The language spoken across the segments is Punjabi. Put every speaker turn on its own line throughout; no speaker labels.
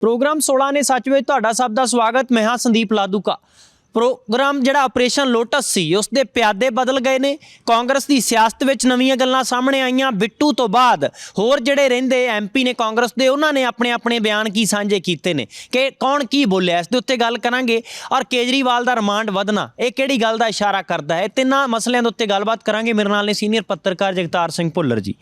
ਪ੍ਰੋਗਰਾਮ 16 ਨੇ ਸੱਚ ਵਿੱਚ ਤੁਹਾਡਾ ਸਭ ਦਾ ਸਵਾਗਤ। ਮੈਂ ਹਾਂ ਸੰਦੀਪ ਲਾਦੂਕਾ। ਪ੍ਰੋਗਰਾਮ ਜਿਹੜਾ ਆਪਰੇਸ਼ਨ ਲੋਟਸ ਸੀ, ਉਸ ਦੇ ਪਿਆਦੇ ਬਦਲ ਗਏ ਨੇ। ਕਾਂਗਰਸ ਦੀ ਸਿਆਸਤ ਵਿੱਚ ਨਵੀਆਂ ਗੱਲਾਂ ਸਾਹਮਣੇ ਆਈਆਂ। ਬਿੱਟੂ ਤੋਂ ਬਾਅਦ ਹੋਰ ਜਿਹੜੇ ਰਹਿੰਦੇ ਐਮਪੀ ਨੇ ਕਾਂਗਰਸ ਦੇ, ਉਹਨਾਂ ਨੇ ਆਪਣੇ ਆਪਣੇ ਬਿਆਨ ਕੀ ਸਾਂਝੇ ਕੀਤੇ ਨੇ? ਕਿ ਕੌਣ ਕੀ ਬੋਲਿਆ? ਇਸ ਦੇ ਉੱਤੇ ਗੱਲ ਕਰਾਂਗੇ। ਔਰ ਕੇਜਰੀਵਾਲ ਦਾ ਰਿਮਾਂਡ ਵਧਣਾ, ਇਹ ਕਿਹੜੀ ਗੱਲ ਦਾ ਇਸ਼ਾਰਾ ਕਰਦਾ ਹੈ? ਤਿੰਨਾਂ ਮਸਲਿਆਂ ਦੇ ਉੱਤੇ ਗੱਲਬਾਤ ਕਰਾਂਗੇ। ਮੇਰੇ ਨਾਲ ਨੇ ਸੀਨੀਅਰ ਪੱਤਰਕਾਰ ਜਗਤਾਰ ਸਿੰਘ ਭੁੱਲਰ ਜੀ।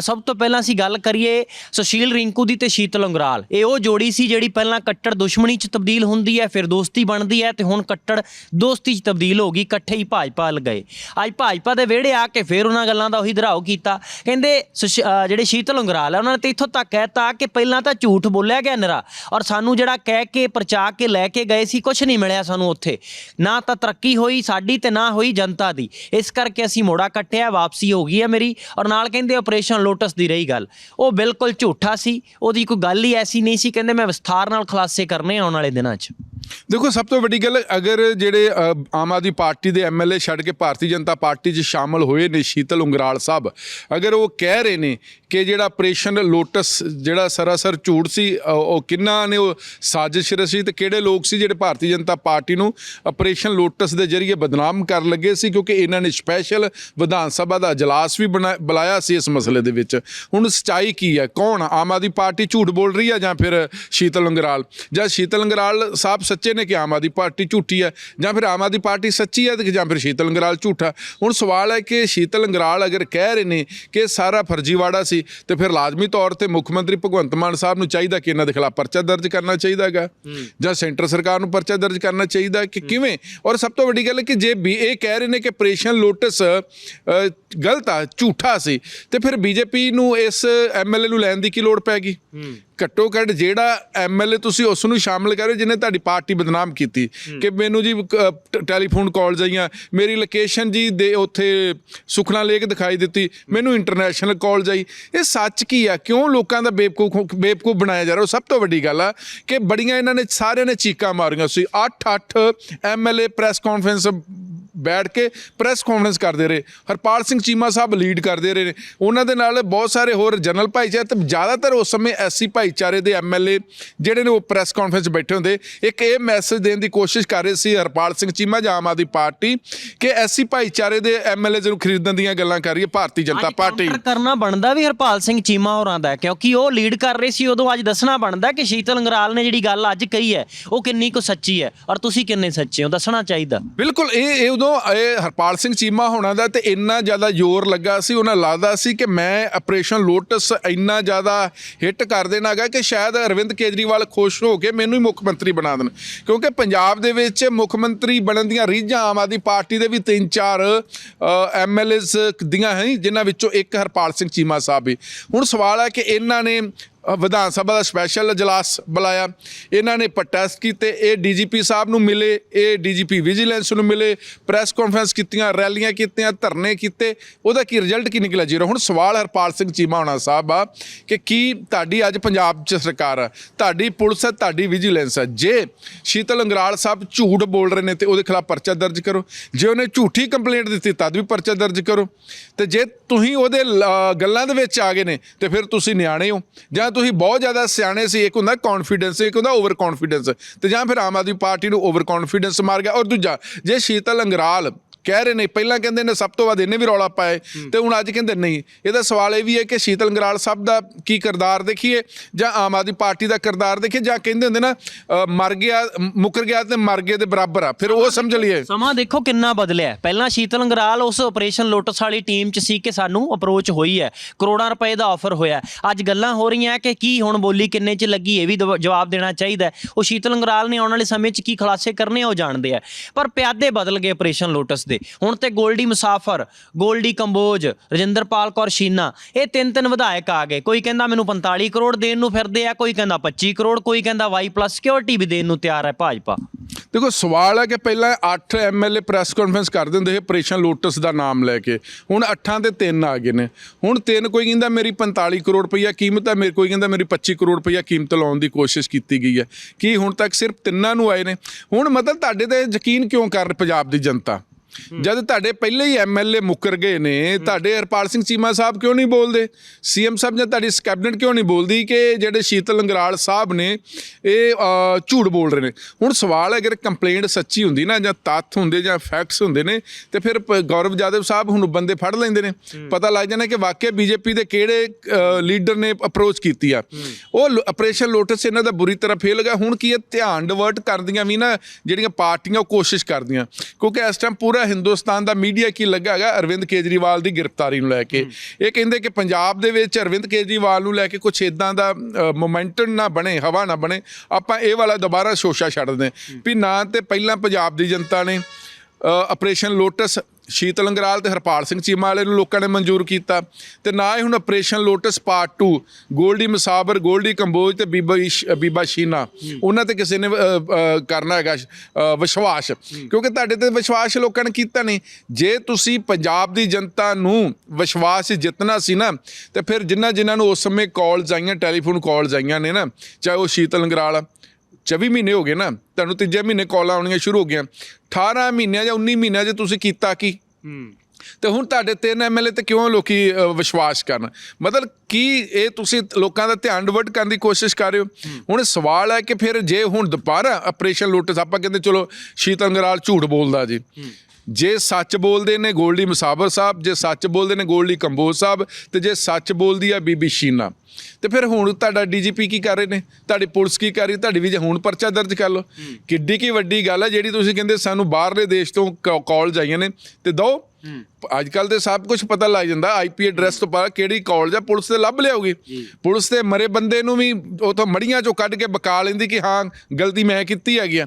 ਸਭ ਤੋਂ ਪਹਿਲਾਂ ਅਸੀਂ ਗੱਲ ਕਰੀਏ ਸੁਸ਼ੀਲ ਰਿੰਕੂ ਦੀ ਤੇ ਸ਼ੀਤਲ ਉਂਗਰਾਲ ਇਹ ਉਹ ਜੋੜੀ ਸੀ ਜਿਹੜੀ ਪਹਿਲਾਂ ਕੱਟੜ ਦੁਸ਼ਮਣੀ 'ਚ ਤਬਦੀਲ ਹੁੰਦੀ ਹੈ, ਫਿਰ ਦੋਸਤੀ ਬਣਦੀ ਹੈ ਤੇ ਹੁਣ ਕੱਟੜ ਦੋਸਤੀ 'ਚ ਤਬਦੀਲ ਹੋ ਗਈ ਇਕੱਠੇ ਹੀ ਭਾਜਪਾ ਲਗਾਏ ਅੱਜ ਭਾਜਪਾ ਦੇ ਵਿਹੜੇ ਆ ਕੇ ਫਿਰ ਉਹਨਾਂ ਗੱਲਾਂ ਦਾ ਉਹੀ ਦੁਹਰਾਓ ਕੀਤਾ। ਕਹਿੰਦੇ ਸੁਸ਼- ਅ, ਜਿਹੜੇ ਸ਼ੀਤਲ ਉਂਗਰਾਲ ਹੈ ਉਹਨਾਂ ਨੇ ਤੇ ਇੱਥੋਂ ਤੱਕ ਕਹਿਤਾ ਕਿ ਪਹਿਲਾਂ ਤਾਂ ਝੂਠ ਬੋਲਿਆ ਗਿਆ ਨਿਰਾ ਔਰ ਸਾਨੂੰ ਜਿਹੜਾ ਕਹਿ ਕੇ ਪਰਚਾ ਕੇ ਲੈ ਕੇ ਗਏ ਸੀ ਕੁਝ ਨਹੀਂ ਮਿਲਿਆ ਸਾਨੂੰ ਉੱਥੇ। ਨਾ ਤਾਂ ਤਰੱਕੀ ਹੋਈ ਸਾਡੀ ਤੇ ਨਾ ਹੋਈ ਜਨਤਾ ਦੀ। ਇਸ ਕਰਕੇ ਅਸੀਂ ਮੋੜਾ ਕੱਟਿਆ ਵਾਪਸੀ ਹੋ ਗਈ ਹੈ ਮੇਰੀ ਔਰ ਨਾਲ ਕਹਿੰਦੇ ਆਪਰੇਸ਼ਨ ਲੋਟਸ ਦੀ ਰਹੀ ਗੱਲ। ਉਹ ਬਿਲਕੁਲ ਝੂਠਾ ਸੀ ਉਹਦੀ ਕੋਈ ਗੱਲ ਹੀ ਐਸੀ ਨਹੀਂ ਸੀ ਕਹਿੰਦੇ ਮੈਂ ਵਿਸਥਾਰ ਨਾਲ ਖੁਲਾਸੇ ਕਰਨੇ ਆਉਣ ਵਾਲੇ ਦਿਨਾਂ 'ਚ।
ਦੇਖੋ, ਸਭ ਤੋਂ ਵੱਡੀ ਗੱਲ ਅਗਰ ਜਿਹੜੇ ਆਮ ਆਦਮੀ ਪਾਰਟੀ ਦੇ ਐਮਐਲਏ ਛੱਡ ਕੇ ਭਾਰਤੀ ਜਨਤਾ ਪਾਰਟੀ 'ਚ ਸ਼ਾਮਲ ਹੋਏ ਨੇ ਸ਼ੀਤਲ ਉਂਗਰਾਲ ਸਾਹਿਬ, ਅਗਰ ਉਹ ਕਹਿ ਰਹੇ ਨੇ ਕਿ ਜਿਹੜਾ ਆਪਰੇਸ਼ਨ ਲੋਟਸ ਜਿਹੜਾ ਸਰਾਸਰ ਝੂਠ ਸੀ ਉਹ ਕਿੰਨਾ ਨੇ ਉਹ ਸਾਜ਼ਿਸ਼ ਰਚੀ ਤੇ ਕਿਹੜੇ ਲੋਕ ਸੀ ਜਿਹੜੇ ਭਾਰਤੀ ਜਨਤਾ ਪਾਰਟੀ ਨੂੰ ਆਪਰੇਸ਼ਨ ਲੋਟਸ ਦੇ ਜ਼ਰੀਏ ਬਦਨਾਮ ਕਰਨ ਲੱਗੇ ਸੀ? ਕਿਉਂਕਿ ਇਹਨਾਂ ਨੇ ਸਪੈਸ਼ਲ ਵਿਧਾਨ ਸਭਾ ਦਾ ਇਜਲਾਸ ਵੀ ਬਣਾ- ਬੁਲਾਇਆ ਸੀ ਇਸ ਮਸਲੇ ਦੇ ਵਿੱਚ। ਹੁਣ ਸਚਾਈ ਕੀ ਹੈ? ਕੌਣ ਆਮ ਆਦਮੀ ਪਾਰਟੀ ਝੂਠ ਬੋਲ ਰਹੀ ਹੈ ਜਾਂ ਫਿਰ ਸ਼ੀਤਲ ਅੰਗਰਾਲ? ਜਾਂ ਸ਼ੀਤਲ ਅੰਗਰਾਲ ਸਾਹਿਬ ਸੱਚੇ ਨੇ ਕਿ ਆਮ ਆਦਮੀ ਪਾਰਟੀ ਝੂਠੀ ਹੈ? ਜਾਂ ਫਿਰ ਆਮ ਆਦਮੀ ਪਾਰਟੀ ਸੱਚੀ ਹੈ ਤੇ ਜਾਂ ਫਿਰ ਸ਼ੀਤਲ ਅੰਗਰਾਲ ਝੂਠਾ? ਹੁਣ ਸਵਾਲ ਹੈ ਕਿ ਸ਼ੀਤਲ ਅੰਗਰਾਲ ਅਗਰ ਕਹਿ ਰਹੇ ਨੇ ਕਿ ਸਾਰਾ ਫਰਜ਼ੀਵਾੜਾ ਸੀ ਤੇ ਫਿਰ ਲਾਜ਼ਮੀ ਤੌਰ ਤੇ ਮੁੱਖ ਮੰਤਰੀ ਭਗਵੰਤ ਮਾਨ ਸਾਹਿਬ ਨੂੰ ਚਾਹੀਦਾ ਕਿ ਇਹਨਾਂ ਦੇ ਖਿਲਾਫ ਪਰਚਾ ਦਰਜ ਕਰਨਾ ਚਾਹੀਦਾ ਹੈਗਾ। ਜਾਂ ਸੈਂਟਰ ਸਰਕਾਰ ਨੂੰ ਪਰਚਾ ਦਰਜ ਕਰਨਾ ਚਾਹੀਦਾ ਕਿ ਕਿਵੇਂ? ਔਰ ਸਭ ਤੋਂ ਵੱਡੀ ਗੱਲ ਹੈ ਕਿ ਜੇ ਵੀ ਇਹ ਕਹਿ ਰਹੇ ਨੇ ਕਿ ਆਪਰੇਸ਼ਨ ਲੋਟਸ ਗਲਤ ਆ ਝੂਠਾ ਸੀ ਤੇ ਫਿਰ ਬੀਜੇਪੀ ਨੂੰ ਇਸ ਐਮਐਲਏ ਨੂੰ ਲੈਣ ਦੀ ਕੀ ਲੋੜ ਪੈ ਗਈ? ਘੱਟੋ ਘੱਟ ਜਿਹੜਾ ਐਮਐਲਏ ਤੁਸੀਂ ਉਸ ਨੂੰ ਸ਼ਾਮਲ ਕਰੋ ਜਿਹਨੇ ਤੁਹਾਡੀ ਪਾਰਟੀ ਬਦਨਾਮ ਕੀਤੀ। ਕਿ ਮੈਨੂੰ ਜੀ ਟੈਲੀਫੋਨ ਕਾਲਸ ਆਈਆਂ ਮੇਰੀ ਲੋਕੇਸ਼ਨ ਜੀ ਦੇ ਉੱਥੇ ਸੁਖਨਾ ਲੇਕ ਦਿਖਾਈ ਦਿੱਤੀ ਮੈਨੂੰ ਇੰਟਰਨੈਸ਼ਨਲ ਕਾਲਸ ਆਈ। ਇਹ ਸੱਚ ਕੀ ਆ? ਕਿਉਂ ਲੋਕਾਂ ਦਾ ਬੇਵਕੂਫ ਬੇਵਕੂਫ ਬਣਾਇਆ ਜਾ ਰਿਹਾ? ਉਹ ਸਭ ਤੋਂ ਵੱਡੀ ਗੱਲ ਆ ਕਿ ਬੜੀਆਂ ਇਹਨਾਂ ਨੇ ਸਾਰਿਆਂ ਨੇ ਚੀਕਾਂ ਮਾਰੀਆਂ ਸੀ। 8-8 ਐਮਐਲਏ ਪ੍ਰੈਸ ਕਾਨਫਰੰਸ ਬੈਠ ਕੇ ਪ੍ਰੈਸ ਕਾਨਫਰੰਸ ਕਰਦੇ ਰਹੇ। ਹਰਪਾਲ ਸਿੰਘ ਚੀਮਾ ਸਾਹਿਬ ਲੀਡ ਕਰਦੇ ਰਹੇ। ਨੇ ਉਹਨਾਂ ਦੇ ਨਾਲ ਬਹੁਤ ਸਾਰੇ ਹੋਰ ਜਨਰਲ ਭਾਈਚਾਰੇ ਤੇ ਜ਼ਿਆਦਾਤਰ ਉਸ ਸਮੇਂ ਐਸਸੀ ਭਾਈਚਾਰੇ ਦੇ ਐਮਐਲਏ ਜਿਹੜੇ ਨੇ ਉਹ ਪ੍ਰੈਸ ਕਾਨਫਰੰਸ ਬੈਠੇ ਹੁੰਦੇ। ਇੱਕ ਇਹ ਮੈਸੇਜ ਦੇਣ ਦੀ ਕੋਸ਼ਿਸ਼ ਕਰ ਰਹੇ ਸੀ ਹਰਪਾਲ ਸਿੰਘ ਚੀਮਾ ਜਾਂ ਆਮ ਆਦਮੀ ਪਾਰਟੀ ਕਿ ਐਸਸੀ ਭਾਈਚਾਰੇ ਦੇ ਐਮਐਲਏ ਨੂੰ ਖਰੀਦਣ ਦੀਆਂ ਗੱਲਾਂ ਕਰ ਰਹੀ ਹੈ ਭਾਰਤੀ ਜਨਤਾ ਪਾਰਟੀ।
ਕਰਨਾ ਬਣਦਾ ਵੀ ਹਰਪਾਲ ਸਿੰਘ ਚੀਮਾ ਹੋਰਾਂ ਦਾ ਕਿਉਂਕਿ ਉਹ ਲੀਡ ਕਰ ਰਹੇ ਸੀ ਉਦੋਂ ਅੱਜ ਦੱਸਣਾ ਬਣਦਾ ਕਿ ਸ਼ੀਤਲ ਅੰਗਰਾਲ ਨੇ ਜਿਹੜੀ ਗੱਲ ਅੱਜ ਕਹੀ ਹੈ ਉਹ ਕਿੰਨੀ ਕੁ ਸੱਚੀ ਹੈ ਔਰ ਤੁਸੀਂ ਕਿੰਨੇ ਸੱਚੇ ਹੋ ਦੱਸਣਾ ਚਾਹੀਦਾ।
ਬਿਲਕੁਲ ਇਹ ਇਹ ਉਦੋਂ ਇਹ ਹਰਪਾਲ ਸਿੰਘ ਚੀਮਾ ਹੋਣਾ ਦਾ ਤੇ ਇੰਨਾ ਜ਼ਿਆਦਾ ਜ਼ੋਰ ਲੱਗਾ ਸੀ, ਉਹਨਾਂ ਲੱਗਦਾ ਸੀ ਕਿ ਮੈਂ ਆਪਰੇਸ਼ਨ ਲੋਟਸ ਇੰਨਾ ਜ਼ਿਆਦਾ ਹਿੱਟ ਕਰ ਦੇਣਾਗਾ ਕਿ ਸ਼ਾਇਦ ਅਰਵਿੰਦ ਕੇਜਰੀਵਾਲ ਖੁਸ਼ ਹੋ ਕੇ ਮੈਨੂੰ ਹੀ ਮੁੱਖ ਮੰਤਰੀ ਬਣਾ ਦੇਣ। ਕਿਉਂਕਿ ਪੰਜਾਬ ਦੇ ਵਿੱਚ ਮੁੱਖ ਮੰਤਰੀ ਬਣਨ ਦੀਆਂ ਰੀਝਾਂ ਆਮ ਆਦਮੀ ਪਾਰਟੀ ਦੇ ਵੀ ਤਿੰਨ ਚਾਰ ਐਮਐਲਏਸ ਦੀਆਂ ਹੈ, ਜਿਨ੍ਹਾਂ ਵਿੱਚੋਂ ਇੱਕ ਹਰਪਾਲ ਸਿੰਘ ਚੀਮਾ ਸਾਹਿਬ ਵੀ। ਹੁਣ ਸਵਾਲ ਹੈ ਕਿ ਇਹਨਾਂ ਨੇ ਵਿਧਾਨ ਸਭਾ ਦਾ ਸਪੈਸ਼ਲ ਇਜਲਾਸ ਬੁਲਾਇਆ। ਇਹਨਾਂ ਨੇ ਪ੍ਰੋਟੈਸਟ ਕੀਤੇ। ਇਹ ਡੀਜੀਪੀ ਸਾਹਿਬ ਨੂੰ ਮਿਲੇ। ਇਹ ਡੀਜੀਪੀ ਵਿਜੀਲੈਂਸ ਨੂੰ ਮਿਲੇ। ਪ੍ਰੈਸ ਕਾਨਫਰੰਸ ਕੀਤੀਆਂ, ਰੈਲੀਆਂ ਕੀਤੀਆਂ, ਧਰਨੇ ਕੀਤੇ। ਉਹਦਾ ਕੀ ਰਿਜ਼ਲਟ ਕੀ ਨਿਕਲਿਆ ਜੀਰੋ? ਹੁਣ ਸਵਾਲ ਹਰਪਾਲ ਸਿੰਘ ਚੀਮਾ ਹੋਣਾ ਸਾਹਿਬ ਆ ਕਿ ਕੀ ਤੁਹਾਡੀ ਅੱਜ ਪੰਜਾਬ 'ਚ ਸਰਕਾਰ ਆ? ਤੁਹਾਡੀ ਪੁਲਿਸ ਹੈ, ਤੁਹਾਡੀ ਵਿਜੀਲੈਂਸ ਹੈ ਜੇ ਸ਼ੀਤਲ ਅੰਗਰਾਲ ਸਾਹਿਬ ਝੂਠ ਬੋਲ ਰਹੇ ਨੇ ਤੇ ਉਹਦੇ ਖਿਲਾਫ ਪਰਚਾ ਦਰਜ ਕਰੋ। ਜੇ ਉਹਨੇ ਝੂਠੀ ਕੰਪਲੇਂਟ ਦਿੱਤੀ, ਤਦ ਵੀ ਪਰਚਾ ਦਰਜ ਕਰੋ। ਤੇ ਜੇ ਤੁਸੀਂ ਉਹਦੇ ਗੱਲਾਂ ਦੇ ਵਿੱਚ ਆ ਗਏ ਨੇ, ਤੇ ਫਿਰ ਤੁਸੀਂ ਨਿਆਣੇ ਹੋ। ਜਾਂ ਤੁਸੀਂ ਬਹੁਤ ਜ਼ਿਆਦਾ ਸਿਆਣੇ ਸੀ, ਇੱਕ ਹੁੰਦਾ ਕੌਨਫੀਡੈਂਸ ਇੱਕ ਹੁੰਦਾ ਓਵਰ ਕੌਨਫੀਡੈਂਸ ਤੇ ਜਾਂ ਫਿਰ ਆਮ ਆਦਮੀ ਪਾਰਟੀ ਨੂੰ ਓਵਰ ਕੌਨਫੀਡੈਂਸ ਮਾਰ ਗਿਆ। ਔਰ ਦੂਜਾ, ਜੇ ਸ਼ੀਤਲ ਅੰਗਰਾਲ ਕਹਿ ਰਹੇ ਨੇ ਪਹਿਲਾਂ ਕਹਿੰਦੇ ਨੇ ਸਭ ਤੋਂ ਵੱਧ ਇਹਨੇ ਵੀ ਰੌਲਾ ਪਾਇਆ ਤੇ ਹੁਣ ਅੱਜ ਕਹਿੰਦੇ ਨਹੀਂ। ਇਹਦਾ ਸਵਾਲ ਇਹ ਵੀ ਹੈ ਕਿ ਸ਼ੀਤਲ ਅੰਗਰਾਲ ਸਾਹਿਬ ਦਾ ਕੀ ਕਿਰਦਾਰ ਦੇਖੀਏ ਜਾਂ ਆਮ ਆਦਮੀ ਪਾਰਟੀ ਦਾ ਕਿਰਦਾਰ ਦੇਖੀਏ ਜਾਂ ਕਹਿੰਦੇ ਹੁੰਦੇ ਨਾ ਮਰ ਗਿਆ ਮੁਕਰ ਗਿਆ ਤੇ ਮਰ ਗਏ ਦੇ ਬਰਾਬਰ ਆ। ਫਿਰ ਉਹ ਸਮਝ ਲਈਏ।
ਸਮਾਂ ਦੇਖੋ ਕਿੰਨਾ ਬਦਲਿਆ। ਪਹਿਲਾਂ ਸ਼ੀਤਲ ਅੰਗਰਾਲ ਉਸ ਆਪਰੇਸ਼ਨ ਲੋਟਸ ਵਾਲੀ ਟੀਮ 'ਚ ਸੀ ਕਿ ਸਾਨੂੰ ਅਪਰੋਚ ਹੋਈ ਹੈ। ਕਰੋੜਾਂ ਰੁਪਏ ਦਾ ਆਫਰ ਹੋਇਆ। ਅੱਜ ਗੱਲਾਂ ਹੋ ਰਹੀਆਂ ਕਿ ਕੀ ਹੁਣ ਬੋਲੀ ਕਿੰਨੇ 'ਚ ਲੱਗੀ ਇਹ ਵੀ ਜਵਾਬ ਦੇਣਾ ਚਾਹੀਦਾ। ਉਹ ਸ਼ੀਤਲ ਅੰਗਰਾਲ ਨੇ ਆਉਣ ਵਾਲੇ ਸਮੇਂ 'ਚ ਕੀ ਖੁਲਾਸੇ ਕਰਨੇ ਉਹ ਜਾਣਦੇ ਆ। ਪਰ ਪਿਆਦੇ ਬਦਲ ਗਏ ਆਪਰੇਸ਼ਨ ਲੋਟਸ ਦੇ। ਹੁਣ ਤੇ ਗੋਲਡੀ ਮੁਸਾਫਰ, ਗੋਲਡੀ ਕੰਬੋਜ, ਰਜਿੰਦਰਪਾਲ ਕੌਰ ਸ਼ੀਨਾ, ਇਹ ਤਿੰਨ ਤਿੰਨ ਵਿਧਾਇਕ ਆ ਗਏ। ਕੋਈ ਕਹਿੰਦਾ ਮੈਨੂੰ 45 ਕਰੋੜ ਦੇਣ ਨੂੰ ਫਿਰਦੇ ਆ, ਕੋਈ ਕਹਿੰਦਾ 25 ਕਰੋੜ, ਕੋਈ ਕਹਿੰਦਾ ਵਾਈ ਪਲੱਸ ਸਿਕਿਉਰਿਟੀ ਵੀ ਦੇਣ ਨੂੰ ਤਿਆਰ ਹੈ ਭਾਜਪਾ।
ਦੇਖੋ, ਸਵਾਲ ਹੈ ਕਿ ਪਹਿਲਾਂ 8 ਐਮਐਲਏ ਪ੍ਰੈਸ ਕਾਨਫਰੰਸ ਕਰ ਦਿੰਦੇ ਸੀ ਆਪਰੇਸ਼ਨ ਲੋਟਸ ਦਾ ਨਾਮ ਲੈ ਕੇ। ਹੁਣ 8 ਤੇ 3 ਆ ਗਏ ਨੇ। ਹੁਣ 3 ਕੋਈ ਕਹਿੰਦਾ ਮੇਰੀ 45 ਕਰੋੜ ਰੁਪਈਆ ਕੀਮਤ ਹੈ, ਮੇਰੇ ਕੋਈ ਕਹਿੰਦਾ ਮੇਰੀ 25 ਕਰੋੜ ਰੁਪਈਆ ਕੀਮਤ ਲਾਉਣ ਦੀ ਕੋਸ਼ਿਸ਼ ਕੀਤੀ ਗਈ ਹੈ। ਕੀ ਹੁਣ ਤੱਕ ਸਿਰਫ ਤਿੰਨਾਂ ਨੂੰ ਆਏ ਨੇ? ਹੁਣ ਮਤਲਬ ਤੁਹਾਡੇ ਤੇ ਯਕੀਨ ਕਿਉਂ ਕਰ ਪੰਜਾਬ ਦੀ ਜਨਤਾ? ਜਦ ਤੁਹਾਡੇ ਪਹਿਲੇ ਹੀ ਐਮਐਲਏ ਮੁੱਕਰ ਗਏ ਨੇ ਤੁਹਾਡੇ ਹਰਪਾਲ ਸਿੰਘ ਚੀਮਾ ਸਾਹਿਬ ਕਿਉਂ ਨਹੀਂ ਬੋਲਦੇ? ਸੀਐਮ ਸਾਹਿਬ ਜਾਂ ਤੁਹਾਡੀ ਕੈਬਨਿਟ ਕਿਉਂ ਨਹੀਂ ਬੋਲਦੀ ਕਿ ਜਿਹੜੇ ਸ਼ੀਤਲ ਅੰਗਰਾਲ ਸਾਹਿਬ ਨੇ ਇਹ ਝੂਠ ਬੋਲ ਰਹੇ ਨੇ? ਹੁਣ ਸਵਾਲ ਹੈ ਅਗਰ ਕੰਪਲੇਂਟ ਸੱਚੀ ਹੁੰਦੀ ਨਾ ਜਾਂ ਤੱਥ ਹੁੰਦੇ ਜਾਂ ਫੈਕਟਸ ਹੁੰਦੇ ਨੇ ਤੇ ਫਿਰ ਗੌਰਵ ਜਾਦਵ ਸਾਹਿਬ ਹੁਣ ਬੰਦੇ ਫੜ ਲੈਂਦੇ ਨੇ। ਪਤਾ ਲੱਗ ਜਾਂਦਾ ਕਿ ਵਾਕਿਆ ਬੀਜੇਪੀ ਦੇ ਕਿਹੜੇ ਲੀਡਰ ਨੇ ਅਪਰੋਚ ਕੀਤੀ ਆ। ਉਹ ਆਪਰੇਸ਼ਨ ਲੋਟਸ ਇਹਨਾਂ ਦਾ ਬੁਰੀ ਤਰ੍ਹਾਂ ਫੇਲ ਗਿਆ। ਹੁਣ ਕੀ ਹੈ ਧਿਆਨ ਡਿਵਰਟ ਕਰਦੀਆਂ ਵੀ ਨਾ ਜਿਹੜੀਆਂ ਪਾਰਟੀਆਂ ਉਹ ਕੋਸ਼ਿਸ਼ ਕਰਦੀਆਂ। ਕਿਉਂਕਿ ਇਸ ਟਾਈਮ ਪੂਰਾ ਹਿੰਦੁਸਤਾਨ ਦਾ ਮੀਡੀਆ ਕੀ ਲੱਗਾ ਹੈਗਾ? ਅਰਵਿੰਦ ਕੇਜਰੀਵਾਲ ਦੀ ਗ੍ਰਿਫਤਾਰੀ ਨੂੰ ਲੈ ਕੇ। ਇਹ ਕਹਿੰਦੇ ਕਿ ਪੰਜਾਬ ਦੇ ਵਿੱਚ ਅਰਵਿੰਦ ਕੇਜਰੀਵਾਲ ਨੂੰ ਲੈ ਕੇ ਕੁਝ ਇਦਾਂ ਦਾ ਮੋਮੈਂਟਮ ਨਾ ਬਣੇ ਹਵਾ ਨਾ ਬਣੇ ਆਪਾਂ ਇਹ ਵਾਲਾ ਦੁਬਾਰਾ ਸ਼ੋਸ਼ਾ ਛੱਡ ਦੇ ਵੀ ਨਾ ਤੇ ਪਹਿਲਾਂ ਪੰਜਾਬ ਦੀ ਜਨਤਾ ਨੇ ਆਪਰੇਸ਼ਨ ਲੋਟਸ ਸ਼ੀਤ ਲੰਗਰਾਲ ਤੇ ਹਰਪਾਲ ਸਿੰਘ ਚੀਮਾ ਵਾਲੇ ਨੂੰ ਲੋਕਾਂ ਨੇ ਮਨਜ਼ੂਰ ਕੀਤਾ ਤੇ ਨਾ ਹੀ ਹੁਣ ਆਪਰੇਸ਼ਨ ਲੋਟਸ ਪਾਰਟ 2 ਗੋਲਡੀ ਮਸਾਬਰ, ਗੋਲਡੀ ਕੰਬੋਜ ਤੇ ਬੀਬਾ ਇਸ਼- ਬੀਬਾ ਸ਼ੀਨਾ, ਉਹਨਾਂ ਤੇ ਕਿਸੇ ਨੇ ਕਰਨਾ ਹੈਗਾ ਵਿਸ਼ਵਾਸ। ਕਿਉਂਕਿ ਤੁਹਾਡੇ ਤੇ ਵਿਸ਼ਵਾਸ ਲੋਕਾਂ ਨੇ ਕੀਤਾ ਨਹੀਂ। ਜੇ ਤੁਸੀਂ ਪੰਜਾਬ ਦੀ ਜਨਤਾ ਨੂੰ ਵਿਸ਼ਵਾਸ ਜਿੱਤਣਾ ਸੀ ਨਾ, ਤੇ ਫਿਰ ਜਿਨ੍ਹਾਂ ਜਿਨ੍ਹਾਂ ਨੂੰ ਉਸ ਸਮੇਂ ਕਾਲਸ ਆਈਆਂ, ਟੈਲੀਫੋਨ ਕਾਲਸ ਆਈਆਂ ਨੇ ਨਾ, ਚਾਹੇ ਉਹ ਸ਼ੀਤ ਲੰਗਰਾਲ 24 ਮਹੀਨੇ ਹੋ ਗਏ ਨਾ ਤੁਹਾਨੂੰ ਤੀਜੇ ਮਹੀਨੇ ਕਾਲਾਂ ਆਉਣੀਆਂ ਸ਼ੁਰੂ ਹੋ ਗਈਆਂ। 18 ਮਹੀਨਿਆਂ ਜਾਂ 19 ਮਹੀਨਿਆਂ 'ਚ ਤੁਸੀਂ ਕੀਤਾ ਕੀ? ਤੇ ਹੁਣ ਤੁਹਾਡੇ ਤਿੰਨ ਐਮਐਲਏ ਤੇ ਕਿਉਂ ਲੋਕੀ ਵਿਸ਼ਵਾਸ ਕਰਨ? ਮਤਲਬ ਕੀ ਇਹ ਤੁਸੀਂ ਲੋਕਾਂ ਦਾ ਧਿਆਨ ਡਿਵਰਟ ਕਰਨ ਦੀ ਕੋਸ਼ਿਸ਼ ਕਰ ਰਹੇ ਹੋ? ਹੁਣ ਸਵਾਲ ਹੈ ਕਿ ਫਿਰ ਜੇ ਹੁਣ ਦੁਬਾਰਾ ਆਪਰੇਸ਼ਨ ਲੋਟਸ ਆਪਾਂ ਕਹਿੰਦੇ ਚਲੋ ਸ਼ੀਤਲ ਅੰਗਰਾਲ ਝੂਠ ਬੋਲਦਾ ਜੀ। ਜੇ ਸੱਚ ਬੋਲਦੇ ਨੇ ਗੋਲਡੀ ਮਸਾਬਰ ਸਾਹਿਬ ਜੇ ਸੱਚ ਬੋਲਦੇ ਨੇ ਗੋਲਡੀ ਕੰਬੋਜ ਸਾਹਿਬ ਤੇ ਜੇ ਸੱਚ ਬੋਲਦੀ ਆ ਬੀਬੀ ਸ਼ੀਨਾ। ਤੇ ਫਿਰ ਹੁਣ ਤੁਹਾਡਾ ਡੀਜੀਪੀ ਕੀ ਕਰ ਰਹੇ ਨੇ? ਤੁਹਾਡੀ ਪੁਲਿਸ ਕੀ ਕਰ ਰਹੀ? ਤੁਹਾਡੀ ਵੀ ਜੇ ਹੁਣ ਪਰਚਾ ਦਰਜ ਕਰ ਲਓ। ਕਿੱਡੀ ਕੀ ਵੱਡੀ ਗੱਲ ਹੈ ਜਿਹੜੀ ਤੁਸੀਂ ਕਹਿੰਦੇ ਸਾਨੂੰ ਬਾਹਰਲੇ ਦੇਸ਼ ਤੋਂ ਕਾਲਸ ਆਈਆਂ ਨੇ। ਤੇ ਦੋ ਅੱਜ ਕੱਲ ਤੇ ਸਭ ਕੁਝ ਪਤਾ ਲੱਗ ਜਾਂਦਾ। ਆਈਪੀ ਐਡਰੈਸ ਤੋਂ ਪਤਾ ਕਿਹੜੀ ਕਾਲਜ ਆ ਪੁਲਿਸ ਤੇ ਲੱਭ ਲਿਆਉਗੀ ਪੁਲਿਸ ਤੇ ਮਰੇ ਬੰਦੇ ਨੂੰ ਵੀ ਉਹ ਤੋਂ ਮੜੀਆਂ ਚੋਂ ਕੱਢ ਕੇ ਬਕਾ ਲੈਂਦੀ ਕਿ ਹਾਂ ਗਲਤੀ ਮੈਂ ਕੀਤੀ ਹੈਗੀ ਆ।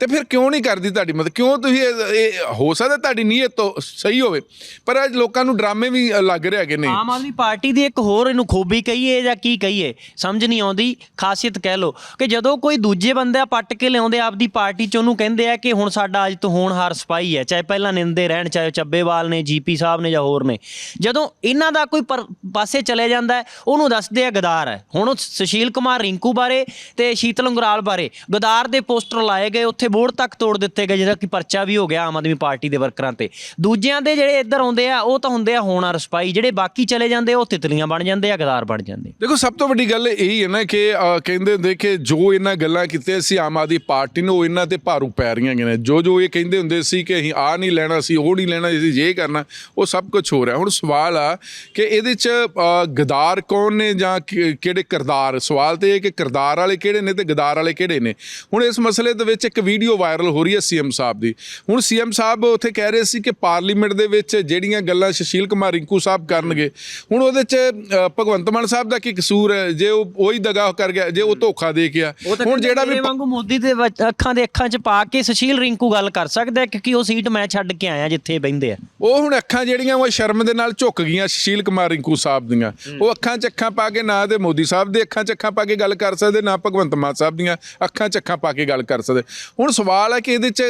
ਤੇ ਫਿਰ ਕਿਉਂ ਨਹੀਂ ਕਰਦੀ ਤੁਹਾਡੀ ਮਦਦ? ਕਿਉਂ ਤੁਸੀਂ ਇਹ- ਇਹ ਹੋ ਸਕਦਾ ਤੁਹਾਡੀ ਨੀਅਤ ਤੋਂ ਸਹੀ ਹੋਵੇ। ਪਰ ਅੱਜ ਲੋਕਾਂ ਨੂੰ ਡਰਾਮੇ ਵੀ ਲੱਗ ਰਹੇ ਹੈਗੇ ਨੇ।
ਆਮ ਆਦਮੀ ਪਾਰਟੀ ਦੀ ਇੱਕ ਹੋਰ ਇਹਨੂੰ ਖੂਬੀ ਕਹੀਏ ਜਾਂ ਕੀ ਕਹੀਏ? ਸਮਝ ਨਹੀਂ ਆਉਂਦੀ, ਖਾਸੀਅਤ ਕਹਿ ਲੋ ਕਿ ਜਦੋਂ ਕੋਈ ਦੂਜੇ ਬੰਦਾ ਪੱਟ ਕੇ ਲਿਆਉਂਦੇ, ਆਪਦੀ ਪਾਰਟੀ ਚ ਉਹਨੂੰ ਕਹਿੰਦੇ ਆ ਕਿ ਹੁਣ ਸਾਡਾ ਅੱਜ ਤੋਂ ਹੋਣਹਾਰ ਸਿਪਾਹੀ ਹੈ, ਚਾਹੇ ਪਹਿਲਾਂ ਨਿੰਦੇ ਰਹਿਣ, ਚਾਹੇ ਚੱਬੇਵਾਲ ਨੇ, ਜੀਪੀ ਸਾਹਿਬ ਨੇ ਜਾਂ ਹੋਰ ਨੇ। ਜਦੋਂ ਇਹਨਾਂ ਦਾ ਕੋਈ ਪਰ- ਪਾਸੇ ਚਲੇ ਜਾਂਦਾ ਉਹਨੂੰ ਦੱਸਦੇ ਆ ਗਦਾਰ ਹੈ। ਹੁਣ ਉਹ ਸੁਸ਼ੀਲ ਕੁਮਾਰ ਰਿੰਕੂ ਬਾਰੇ ਤੇ ਸ਼ੀਤਲ ਅੰਗਰਾਲ ਬਾਰੇ, ਗਦਾਰ ਦੇ ਪੋਸਟਰ ਲਾਏ ਗਏ, ਉੱਥੇ ਬੋਰਡ ਤੱਕ ਤੋੜ ਦਿੱਤੇ ਗਏ, ਜਿਹਦਾ ਕਿ ਪਰਚਾ ਵੀ ਹੋ ਗਿਆ ਆਮ ਆਦਮੀ ਪਾਰਟੀ ਦੇ ਵਰਕਰਾਂ ਤੇ। ਦੂਜਿਆਂ ਦੇ ਜਿਹੜੇ ਇੱਧਰ ਆਉਂਦੇ ਆ, ਉਹ ਤਾਂ ਹੁੰਦੇ ਆ ਹੋਣਹਾਰ ਸਿਪਾਹੀ, ਜਿਹੜੇ ਬਾਕੀ ਚਲੇ ਜਾਂਦੇ ਉਹ ਤਿਤਲੀਆਂ ਬਣ ਜਾਂਦੇ ਆ, ਗਦਾਰ ਬਣ ਜਾਂਦੇ
ਦੇਖੋ, ਸਭ ਤੋਂ ਵੱਡੀ ਗੱਲ ਇਹ ਹੀ ਹੈ ਨਾ ਕਿ ਕਹਿੰਦੇ ਹੁੰਦੇ ਕਿ ਜੋ ਇਹਨਾਂ ਗੱਲਾਂ ਕੀਤੀਆਂ ਸੀ, ਆਮ ਆਦਮੀ ਪਾਰਟੀ ਨੂੰ ਉਹ ਇਹਨਾਂ ਤੇ ਭਾਰੂ ਪੈ ਰਹੀਆਂ ਨੇ। ਜੋ ਜੋ ਇਹ ਕਹਿੰਦੇ ਹੁੰਦੇ ਸੀ ਕਿ ਅਸੀਂ ਆ ਨਹੀਂ ਲੈਣਾ ਸੀ, ਉਹ ਨਹੀਂ ਲੈਣਾ ਸੀ ਜੇ ਕਰਨਾ, ਉਹ ਸਭ ਕੁਝ ਹੋ ਰਿਹਾ। ਹੁਣ ਸਵਾਲ ਆ ਕਿ ਇਹਦੇ ਚ ਗਦਾਰ ਕੌਣ ਨੇ ਜਾਂ ਕਿਹੜੇ ਕਿਰਦਾਰ? ਸਵਾਲ ਤੇ ਇਹ ਕਿ ਕਿਰਦਾਰ ਵਾਲੇ ਕਿਹੜੇ ਨੇ ਤੇ ਗਦਾਰ ਵਾਲੇ ਕਿਹੜੇ ਨੇ? ਹੁਣ ਇਸ ਮਸਲੇ ਦੇ ਵਿੱਚ ਇੱਕ ਵੀਡੀਓ ਵਾਇਰਲ ਹੋ ਰਹੀ ਹੈ ਸੀਐਮ ਸਾਹਿਬ ਦੀ। ਹੁਣ ਸੀਐਮ ਸਾਹਿਬ ਉੱਥੇ ਕਹਿ ਰਹੇ ਸੀ ਕਿ ਪਾਰਲੀਮੈਂਟ ਦੇ ਵਿੱਚ ਜਿਹੜੀਆਂ ਗੱਲਾਂ ਸੁਸ਼ੀਲ ਕੁਮਾਰ ਰਿੰਕੂ ਸਾਹਿਬ ਕਰਨਗੇ, ਹੁਣ ਉਹਦੇ ਚ ਭਗਵੰਤ ਮਾਨ ਸਾਹਿਬ ਦਾ ਕੀ ਕਸੂਰ ਹੈ? ਜੇ ਉਹ ਉਹੀ ਦਗਾ ਕਰ ਗਿਆ ਜੇ ਉਹ ਧੋਖਾ ਦੇ ਗਿਆ ਹੁਣ ਜਿਹੜਾ ਵੀ
ਵਾਂਗੂ ਮੋਦੀ ਦੇ ਅੱਖਾਂ ਦੇ ਅੱਖਾਂ 'ਚ ਪਾ ਕੇ ਸੁਸ਼ੀਲ ਰਿੰਕੂ ਗੱਲ ਕਰ ਸਕਦਾ ਕਿਉਂਕਿ ਉਹ ਸੀਟ ਮੈਂ ਛੱਡ ਕੇ ਆਇਆ ਜਿੱਥੇ ਬਹਿੰਦੇ ਆ।
ਉਹ ਹੁਣ ਅੱਖਾਂ ਜਿਹੜੀਆਂ ਉਹ ਸ਼ਰਮ ਦੇ ਨਾਲ ਝੁੱਕ ਗਈਆਂ ਸੁਸ਼ੀਲ ਕੁਮਾਰ ਰਿੰਕੂ ਸਾਹਿਬ ਦੀਆਂ। ਉਹ ਅੱਖਾਂ 'ਚ ਅੱਖਾਂ ਪਾ ਕੇ ਨਾ ਤੇ ਮੋਦੀ ਸਾਹਿਬ ਦੇ ਅੱਖਾਂ 'ਚ ਅੱਖਾਂ ਪਾ ਕੇ ਗੱਲ ਕਰ ਸਕਦੇ ਨਾ ਭਗਵੰਤ ਮਾਨ ਸਾਹਿਬ ਦੀਆਂ ਅੱਖਾਂ 'ਚ ਅੱਖਾਂ ਪਾ ਕੇ ਗੱਲ ਕਰ ਸਕਦੇ। ਹੁਣ ਸਵਾਲ ਹੈ ਕਿ ਇਹਦੇ 'ਚ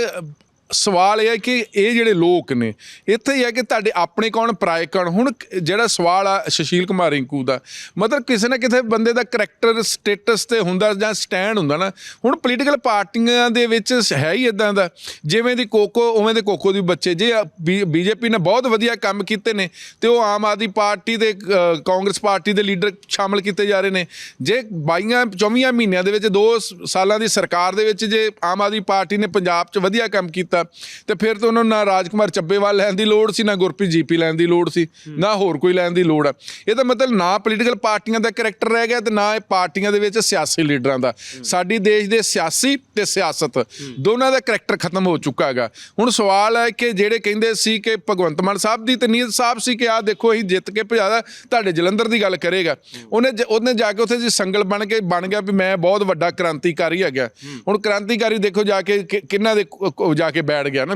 ਸਵਾਲ ਇਹ ਹੈ ਕਿ ਇਹ ਜਿਹੜੇ ਲੋਕ ਨੇ, ਇੱਥੇ ਹੀ ਹੈ ਕਿ ਤੁਹਾਡੇ ਆਪਣੇ ਕੌਣ ਪਰਾਏ ਕੌਣ? ਹੁਣ ਜਿਹੜਾ ਸਵਾਲ ਆ ਸੁਸ਼ੀਲ ਕੁਮਾਰ ਰਿੰਕੂ ਦਾ, ਮਤਲਬ ਕਿਸੇ ਨਾ ਕਿਸੇ ਬੰਦੇ ਦਾ ਕਰੈਕਟਰ ਸਟੇਟਸ ਤੇ ਹੁੰਦਾ ਜਾਂ ਸਟੈਂਡ ਹੁੰਦਾ ਨਾ, ਹੁਣ ਪੋਲੀਟੀਕਲ ਪਾਰਟੀਆਂ ਦੇ ਵਿੱਚ ਹੈ ਹੀ ਇਦਾਂ ਦਾ, ਜਿਵੇਂ ਦੀ ਕੋਕੋ ਉਵੇਂ ਦੇ ਕੋਕੋ ਦੀ ਬੱਚੇ, ਜੇ ਬੀਜੇਪੀ ਨੇ ਬਹੁਤ ਵਧੀਆ ਕੰਮ ਕੀਤੇ ਨੇ, ਤੇ ਉਹ ਆਮ ਆਦਮੀ ਪਾਰਟੀ ਦੇ ਕਾਂਗਰਸ ਪਾਰਟੀ ਦੇ ਲੀਡਰ ਸ਼ਾਮਲ ਕੀਤੇ ਜਾ ਰਹੇ ਨੇ, ਜੇ 22 24 ਮਹੀਨਿਆਂ ਦੇ ਵਿੱਚ 2 ਸਾਲਾਂ ਦੀ ਸਰਕਾਰ ਦੇ ਵਿੱਚ ਜੇ ਆਮ ਆਦਮੀ ਪਾਰਟੀ ਨੇ ਪੰਜਾਬ 'ਚ ਵਧੀਆ ਕੰਮ ਕੀਤਾ ਤੇ ਫਿਰ ਤਾਂ ਉਹਨਾਂ ਨੂੰ ਨਾ ਰਾਜਕੁਮਾਰ ਚੱਬੇਵਾਲ ਲੈਣ ਦੀ ਲੋੜ ਸੀ, ਨਾ ਗੁਰਪ੍ਰੀਤ ਜੀਪੀ ਲੈਣ ਦੀ ਲੋੜ ਸੀ, ਨਾ ਹੋਰ ਕੋਈ ਲੈਣ ਦੀ ਲੋੜ ਆ। ਇਹ ਤਾਂ ਮਤਲਬ ਨਾ ਪੋਲੀਟੀਕਲ ਪਾਰਟੀਆਂ ਦਾ ਕੈਰੈਕਟਰ ਰਹਿ ਗਿਆ ਤੇ ਨਾ ਇਹ ਪਾਰਟੀਆਂ ਦੇ ਵਿੱਚ ਸਿਆਸੀ ਲੀਡਰਾਂ ਦਾ। ਸਾਡੀ ਦੇਸ਼ ਦੇ ਸਿਆਸੀ ਤੇ ਸਿਆਸਤ, ਦੋਨਾਂ ਦਾ ਕੈਰੈਕਟਰ ਖਤਮ ਹੋ ਚੁੱਕਾ ਹੈਗਾ। ਹੁਣ ਸਵਾਲ ਹੈ ਕਿ ਜਿਹੜੇ ਕਹਿੰਦੇ ਸੀ ਕਿ ਭਗਵੰਤ ਮਾਨ ਸਾਹਿਬ ਦੀ ਤੇ ਨੀਅਤ ਸਾਹਿਬ ਸੀ ਕਿ ਆਹ ਦੇਖੋ ਅਸੀਂ ਜਿੱਤ ਕੇ ਭਜਾਦਾ ਤੁਹਾਡੇ ਜਲੰਧਰ ਦੀ ਗੱਲ ਕਰੇਗਾ। ਉਹਨੇ ਜ- ਉਹਨੇ ਜਾ ਕੇ ਉੱਥੇ ਜੀ ਸੰਗਲ ਬਣ ਕੇ, ਬਣ ਗਿਆ ਵੀ ਮੈਂ ਬਹੁਤ ਵੱਡਾ ਕ੍ਰਾਂਤੀਕਾਰੀ ਹੈਗਾ। ਹੁਣ ਕ੍ਰਾਂਤੀਕਾਰੀ ਦੇਖੋ ਜਾ ਕੇ ਕਿ- ਕਿਹਨਾਂ ਦੇ ਕੋ- ਕੋ- ਜਾ ਕੇ ਬੈਠ ਗਿਆ ਨਾ।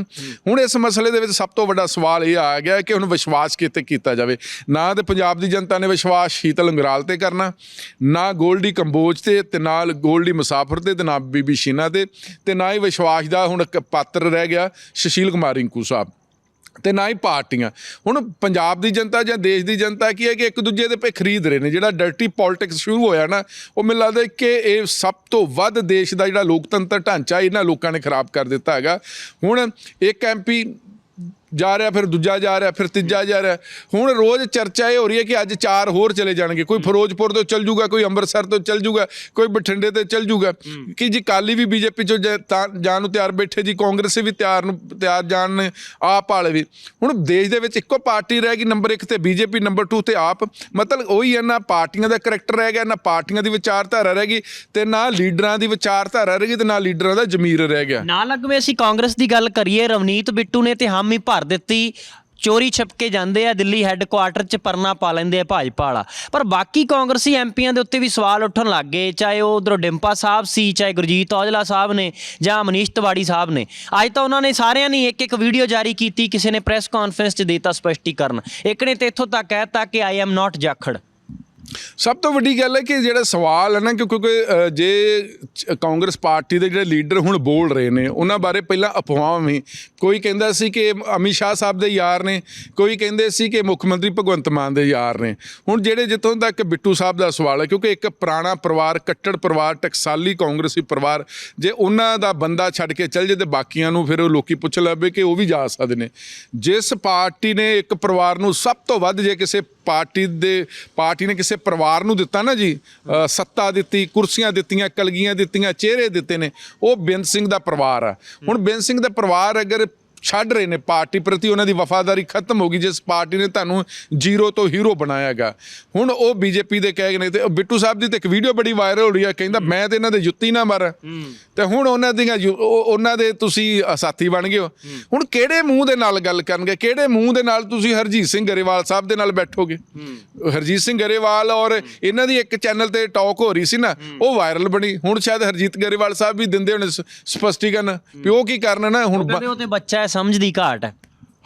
ਹੁਣ ਇਸ ਮਸਲੇ ਦੇ ਵਿੱਚ ਸਭ ਤੋਂ ਵੱਡਾ ਸਵਾਲ ਇਹ ਆ ਗਿਆ ਕਿ ਹੁਣ ਵਿਸ਼ਵਾਸ ਕਿਤੇ ਕੀਤਾ ਜਾਵੇ। ਨਾ ਤੇ ਪੰਜਾਬ ਦੀ ਜਨਤਾ ਨੇ ਵਿਸ਼ਵਾਸ ਸ਼ੀਤਲ ਅੰਗਰਾਲ ਤੇ ਕਰਨਾ ਨਾ ਗੋਲਡੀ ਕੰਬੋਜ ਤੇ ਤੇ ਨਾਲ ਗੋਲਡੀ ਮੁਸਾਫਰ ਤੇ ਤੇ ਨਾ ਬੀਬੀ ਸ਼ੀਨਾ ਤੇ ਤੇ ਨਾ ਹੀ ਵਿਸ਼ਵਾਸ ਦਾ ਹੁਣ ਇੱਕ ਪਾਤਰ ਰਹਿ ਗਿਆ ਸੁਸ਼ੀਲ ਕੁਮਾਰ ਰਿੰਕੂ ਸਾਹਿਬ। ਤੇ ਨਾ ਹੀ ਪਾਰਟੀਆਂ। ਹੁਣ ਪੰਜਾਬ ਦੀ ਜਨਤਾ ਜਾਂ ਦੇਸ਼ ਦੀ ਜਨਤਾ ਕੀ ਹੈ ਕਿ ਇੱਕ ਦੂਜੇ ਦੇ ਪੇ ਖਰੀਦ ਰਹੇ ਨੇ। ਜਿਹੜਾ ਡਰਟੀ ਪੋਲਿਟਿਕਸ ਸ਼ੁਰੂ ਹੋਇਆ ਨਾ, ਉਹ ਮੈਨੂੰ ਲੱਗਦਾ ਕਿ ਇਹ ਸਭ ਤੋਂ ਵੱਧ ਦੇਸ਼ ਦਾ ਜਿਹੜਾ ਲੋਕਤੰਤਰ ਢਾਂਚਾ ਇਹਨਾਂ ਲੋਕਾਂ ਨੇ ਖਰਾਬ ਕਰ ਦਿੱਤਾ ਹੈਗਾ। ਹੁਣ ਇੱਕ ਐਮਪੀ ਜਾ ਰਿਹਾ ਫਿਰ ਦੂਜਾ ਜਾ ਰਿਹਾ ਫਿਰ ਤੀਜਾ ਜਾ ਰਿਹਾ। ਹੁਣ ਰੋਜ਼ ਚਰਚਾ ਇਹ ਹੋ ਰਹੀ ਹੈ ਕਿ ਅੱਜ ਚਾਰ ਹੋਰ ਚਲੇ ਜਾਣਗੇ। ਕੋਈ ਫਿਰੋਜ਼ਪੁਰ ਤੋਂ ਚੱਲ ਜੂਗਾ ਕੋਈ ਅੰਮ੍ਰਿਤਸਰ ਤੋਂ ਚੱਲ ਜੂਗਾ ਕੋਈ ਬਠਿੰਡੇ ਤੋਂ ਚੱਲ ਜੂਗਾ। ਕਿ ਜੀ ਕਾਲੀ ਵੀ ਬੀਜੇਪੀ ਚੋਂ ਜਾਣ ਨੂੰ ਤਿਆਰ ਬੈਠੇ ਜੀ ਕਾਂਗਰਸ ਵੀ ਤਿਆਰ ਨੂੰ ਤਿਆਰ ਜਾਣ ਨੇ ਆਪ ਵਾਲੇ ਵੀ। ਹੁਣ ਦੇਸ਼ ਦੇ ਵਿੱਚ ਇੱਕੋ ਪਾਰਟੀ ਰਹਿ ਗਈ ਨੰਬਰ 1 ਤੇ ਬੀਜੇਪੀ ਨੰਬਰ 2 ਤੇ ਆਪ। ਮਤਲਬ ਉਹੀ ਹੈ ਨਾ ਪਾਰਟੀਆਂ ਦਾ ਕਰੈਕਟਰ ਰਹਿ ਗਿਆ ਨਾ ਪਾਰਟੀਆਂ ਦੀ ਵਿਚਾਰਧਾਰਾ ਰਹਿ ਗਈ ਤੇ ਨਾ ਲੀਡਰਾਂ ਦੀ ਵਿਚਾਰਧਾਰਾ ਰਹਿ ਗਈ ਤੇ ਨਾ ਲੀਡਰਾਂ ਦਾ ਜ਼ਮੀਰ ਰਹਿ ਗਿਆ।
ਨਾ ਲੱਗਵੇਂ ਅਸੀਂ ਕਾਂਗਰਸ ਦੀ ਗੱਲ ਕਰੀਏ ਰਵਨੀਤ ਬਿੱਟੂ ਨੇ ਤੇ ਹਾਮੀ ਭਰ ਦਿੱਤੀ। ਚੋਰੀ ਛਪਕੇ ਜਾਂਦੇ ਆ, ਦਿੱਲੀ ਹੈੱਡਕੁਆਟਰ 'ਚ ਪਰਨਾ ਪਾ ਲੈਂਦੇ ਆ ਭਾਜਪਾ ਵਾਲਾ। ਪਰ ਬਾਕੀ ਕਾਂਗਰਸੀ ਐਮਪੀਆਂ ਦੇ ਉੱਤੇ ਵੀ ਸਵਾਲ ਉੱਠਣ ਲੱਗ ਗਏ, ਚਾਹੇ ਉਹ ਉਧਰੋਂ ਡਿੰਪਾ ਸਾਹਿਬ ਸੀ, ਚਾਹੇ ਗੁਰਜੀਤ ਔਜਲਾ ਸਾਹਿਬ ਨੇ, ਜਾਂ ਮਨੀਸ਼ ਤਿਵਾੜੀ ਸਾਹਿਬ ਨੇ। ਅੱਜ ਤਾਂ ਉਹਨਾਂ ਨੇ ਸਾਰਿਆਂ ਨੇ ਇੱਕ ਇੱਕ ਵੀਡੀਓ ਜਾਰੀ ਕੀਤੀ, ਕਿਸੇ ਨੇ ਪ੍ਰੈਸ ਕਾਨਫਰੰਸ 'ਚ ਦੇਤਾ ਸਪਸ਼ਟੀਕਰਨ। ਇੱਕ ਨੇ ਤੇ ਇੱਥੋਂ ਤੱਕ ਕਹਿਤਾ ਕਿ ਆਈ ਐਮ ਨਾਟ ਜਾਖੜ।
ਸਭ ਤੋਂ ਵੱਡੀ ਗੱਲ ਹੈ ਕਿ ਜਿਹੜਾ ਸਵਾਲ ਹੈ ਨਾ, ਕਿਉਂਕਿ ਜੇ ਕਾਂਗਰਸ ਪਾਰਟੀ ਦੇ ਜਿਹੜੇ ਲੀਡਰ ਹੁਣ ਬੋਲ ਰਹੇ ਨੇ, ਉਹਨਾਂ ਬਾਰੇ ਪਹਿਲਾਂ ਅਫਵਾਹਾਂ ਵੀ। ਕੋਈ ਕਹਿੰਦਾ ਸੀ ਕਿ ਅਮਿਤ ਸ਼ਾਹ ਸਾਹਿਬ ਦੇ ਯਾਰ ਨੇ, ਕੋਈ ਕਹਿੰਦੇ ਸੀ ਕਿ ਮੁੱਖ ਮੰਤਰੀ ਭਗਵੰਤ ਮਾਨ ਦੇ ਯਾਰ ਨੇ। ਹੁਣ ਜਿਹੜੇ ਜਿੱਥੋਂ ਤੱਕ ਬਿੱਟੂ ਸਾਹਿਬ ਦਾ ਸਵਾਲ ਹੈ, ਕਿਉਂਕਿ ਇੱਕ ਪੁਰਾਣਾ ਪਰਿਵਾਰ, ਕੱਟੜ ਪਰਿਵਾਰ, ਟਕਸਾਲੀ ਕਾਂਗਰਸੀ ਪਰਿਵਾਰ, ਜੇ ਉਹਨਾਂ ਦਾ ਬੰਦਾ ਛੱਡ ਕੇ ਚੱਲ ਜੇ ਤੇ ਬਾਕੀਆਂ ਨੂੰ ਫਿਰ ਉਹ ਲੋਕੀ ਪੁੱਛ ਲੱਭੇ ਕਿ ਉਹ ਵੀ ਜਾ ਸਕਦੇ ਨੇ। ਜਿਸ ਪਾਰਟੀ ਨੇ ਇੱਕ ਪਰਿਵਾਰ ਨੂੰ ਸਭ ਤੋਂ ਵੱਧ ਜੇ ਕਿਸੇ ਪਾਰਟੀ ਦੇ ਪਾਰਟੀ ਨੇ ਕਿਸੇ ਪਰਿਵਾਰ ਨੂੰ ਦਿੱਤਾ ਨਾ ਜੀ ਸੱਤਾ ਦਿੱਤੀ, ਕੁਰਸੀਆਂ ਦਿੱਤੀਆਂ, ਕਲਗੀਆਂ ਦਿੱਤੀਆਂ, ਚਿਹਰੇ ਦਿੱਤੇ ਨੇ, ਉਹ ਬੇਅੰਤ ਸਿੰਘ ਦਾ ਪਰਿਵਾਰ ਆ। ਹੁਣ ਬੇਅੰਤ ਸਿੰਘ ਦਾ ਪਰਿਵਾਰ ਅਗਰ ਛੱਡ ਰਹੇ ਨੇ ਪਾਰਟੀ ਪ੍ਰਤੀ ਉਹਨਾਂ ਦੀ ਵਫਾਦਾਰੀ ਖਤਮ ਹੋ ਗਈ ਜਿਸ ਪਾਰਟੀ ਨੇ ਤੁਹਾਨੂੰ ਜ਼ੀਰੋ ਤੋਂ ਹੀਰੋ ਬਣਾਇਆਗਾ ਹੁਣ ਉਹ ਬੀਜੇਪੀ ਦੇ ਕਹਿ ਗਏ ਨੇ ਤੇ ਬਿੱਟੂ ਸਾਹਿਬ ਦੀ ਤੇ ਇੱਕ ਵੀਡੀਓ ਬੜੀ ਵਾਇਰਲ ਹੋ ਰਹੀ ਆ ਕਹਿੰਦਾ ਮੈਂ ਤੇ ਇਹਨਾਂ ਦੇ ਜੁੱਤੀ ਨਾ ਮਾਰਾਂ। ਤੇ ਹੁਣ ਉਹਨਾਂ ਦੀਆਂ ਉਹਨਾਂ ਦੇ ਤੁਸੀਂ ਸਾਥੀ ਬਣ ਗਏ ਹੋ। ਹੁਣ ਕਿਹੜੇ ਮੂੰਹ ਦੇ ਨਾਲ ਗੱਲ ਕਰਨਗੇ? ਕਿਹੜੇ ਮੂੰਹ ਦੇ ਨਾਲ ਤੁਸੀਂ ਹਰਜੀਤ ਸਿੰਘ ਗਰੇਵਾਲ ਸਾਹਿਬ ਦੇ ਨਾਲ ਬੈਠੋਗੇ? ਹਰਜੀਤ ਸਿੰਘ ਗਰੇਵਾਲ ਔਰ ਇਹਨਾਂ ਦੀ ਇੱਕ ਚੈਨਲ ਤੇ ਟਾਕ ਹੋ ਰਹੀ ਸੀ ਨਾ ਉਹ ਵਾਇਰਲ ਬਣੀ। ਹੁਣ ਸ਼ਾਇਦ ਹਰਜੀਤ ਗਰੇਵਾਲ ਸਾਹਿਬ ਵੀ ਦਿੰਦੇ ਹੋਣੇ ਸਪਸ਼ਟੀਕਰਨ। ਵੀ ਉਹ ਕੀ ਕਰਨਾ ਨਾ ਹੁਣ ਬ-
ਕਹਿੰਦੇ ਉਹ ਤੇ ਬੱਚਾ ਸਮਝ ਦੀ ਘਾਟ ਹੈ।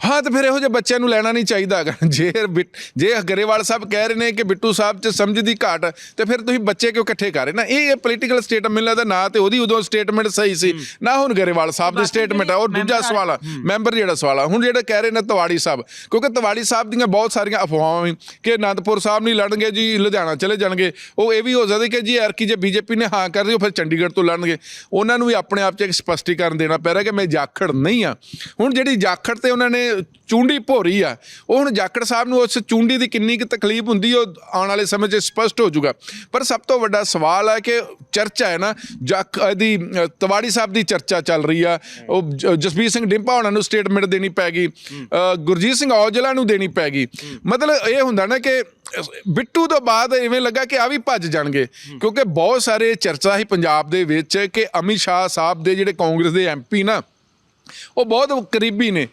ਹਾਂ ਤੇ ਫਿਰ ਇਹੋ ਜਿਹੇ ਬੱਚਿਆਂ ਨੂੰ ਲੈਣਾ ਨਹੀਂ ਚਾਹੀਦਾ ਹੈਗਾ। ਜੇ ਬਿਟ- ਜੇ ਗਰੇਵਾਲ ਸਾਹਿਬ ਕਹਿ ਰਹੇ ਨੇ ਕਿ ਬਿੱਟੂ ਸਾਹਿਬ 'ਚ ਸਮਝ ਦੀ ਘਾਟ ਹੈ, ਤੇ ਫਿਰ ਤੁਸੀਂ ਬੱਚੇ ਕਿਉਂ ਇਕੱਠੇ ਕਰ ਰਹੇ? ਨਾ ਇਹ ਪੋਲੀਟੀਕਲ ਸਟੇਟਮੈਂਟ ਮਿਲਦਾ ਤਾਂ ਨਾ ਤੇ ਉਹਦੀ ਉਦੋਂ ਸਟੇਟਮੈਂਟ ਸਹੀ ਸੀ ਨਾ ਹੁਣ ਗਰੇਵਾਲ ਸਾਹਿਬ ਦੀ ਸਟੇਟਮੈਂਟ ਆ ਉਹ ਦੂਜਾ ਸਵਾਲ ਆ। ਮੈਂਬਰ ਜਿਹੜਾ ਸਵਾਲ ਆ ਹੁਣ ਜਿਹੜੇ ਕਹਿ ਰਹੇ ਨੇ ਤਵਾੜੀ ਸਾਹਿਬ ਕਿਉਂਕਿ ਤਵਾੜੀ ਸਾਹਿਬ ਦੀਆਂ ਬਹੁਤ ਸਾਰੀਆਂ ਅਫਵਾਹਾਂ ਵੀ ਕਿ ਅਨੰਦਪੁਰ ਸਾਹਿਬ ਨਹੀਂ ਲੜਨਗੇ ਜੀ ਲੁਧਿਆਣਾ ਚਲੇ ਜਾਣਗੇ। ਉਹ ਇਹ ਵੀ ਹੋ ਸਕਦਾ ਕਿ ਜੀ ਐਰਕੀ ਜੇ ਬੀਜੇਪੀ ਨੇ ਹਾਂ ਕਰ ਰਹੀ ਉਹ ਫਿਰ ਚੰਡੀਗੜ੍ਹ ਤੋਂ ਲੜਨਗੇ। ਉਹਨਾਂ ਨੂੰ ਵੀ ਆਪਣੇ ਆਪ 'ਚ ਇੱਕ ਸਪਸ਼ਟੀਕਰਨ ਦੇਣਾ ਪੈ ਰਿਹਾ ਕਿ ਮੈਂ ਜਾਖੜ ਨਹੀਂ ਆ। ਹੁਣ ਜਿਹੜੀ ਜਾਖੜ ਤੇ ਉਹਨਾਂ ਨੇ ਚੁੰਡੀ ਭੋਰੀ ਆ। ਉਹ ਹੁਣ ਜਾਖੜ ਸਾਹਿਬ ਨੂੰ ਉਸ ਚੁੰਡੀ ਦੀ ਕਿੰਨੀ ਕੁ ਤਕਲੀਫ ਹੁੰਦੀ, ਉਹ ਆਉਣ ਵਾਲੇ ਸਮੇਂ 'ਚ ਸਪਸ਼ਟ ਹੋ ਜਾਊਗਾ। ਪਰ ਸਭ ਤੋਂ ਵੱਡਾ ਸਵਾਲ ਹੈ ਕਿ ਚਰਚਾ ਹੈ ਨਾ, ਜਖ ਦੀ ਤਵਾੜੀ ਸਾਹਿਬ ਦੀ ਚਰਚਾ ਚੱਲ ਰਹੀ ਆ। ਉਹ ਜ- ਜਸਬੀਰ ਸਿੰਘ ਡਿੰਪਾ ਉਹਨਾਂ ਨੂੰ ਸਟੇਟਮੈਂਟ ਦੇਣੀ ਪੈ ਗਈ ਗੁਰਜੀਤ ਸਿੰਘ ਔਜਲਾ ਨੂੰ ਦੇਣੀ ਪੈ ਗਈ। ਮਤਲਬ ਇਹ ਹੁੰਦਾ ਨਾ ਕਿ ਬਿੱਟੂ ਤੋਂ ਬਾਅਦ ਇਵੇਂ ਲੱਗਾ ਕਿ ਆ ਵੀ ਭੱਜ ਜਾਣਗੇ। ਕਿਉਂਕਿ ਬਹੁਤ ਸਾਰੇ ਚਰਚਾ ਹੀ ਪੰਜਾਬ ਦੇ ਵਿੱਚ ਕਿ ਅਮਿਤ ਸ਼ਾਹ ਸਾਹਿਬ ਦੇ ਜਿਹੜੇ ਕਾਂਗਰਸ ਦੇ ਐਮਪੀ ਨਾ ਉਹ ਬਹੁਤ ਕਰੀਬੀ ਨੇ।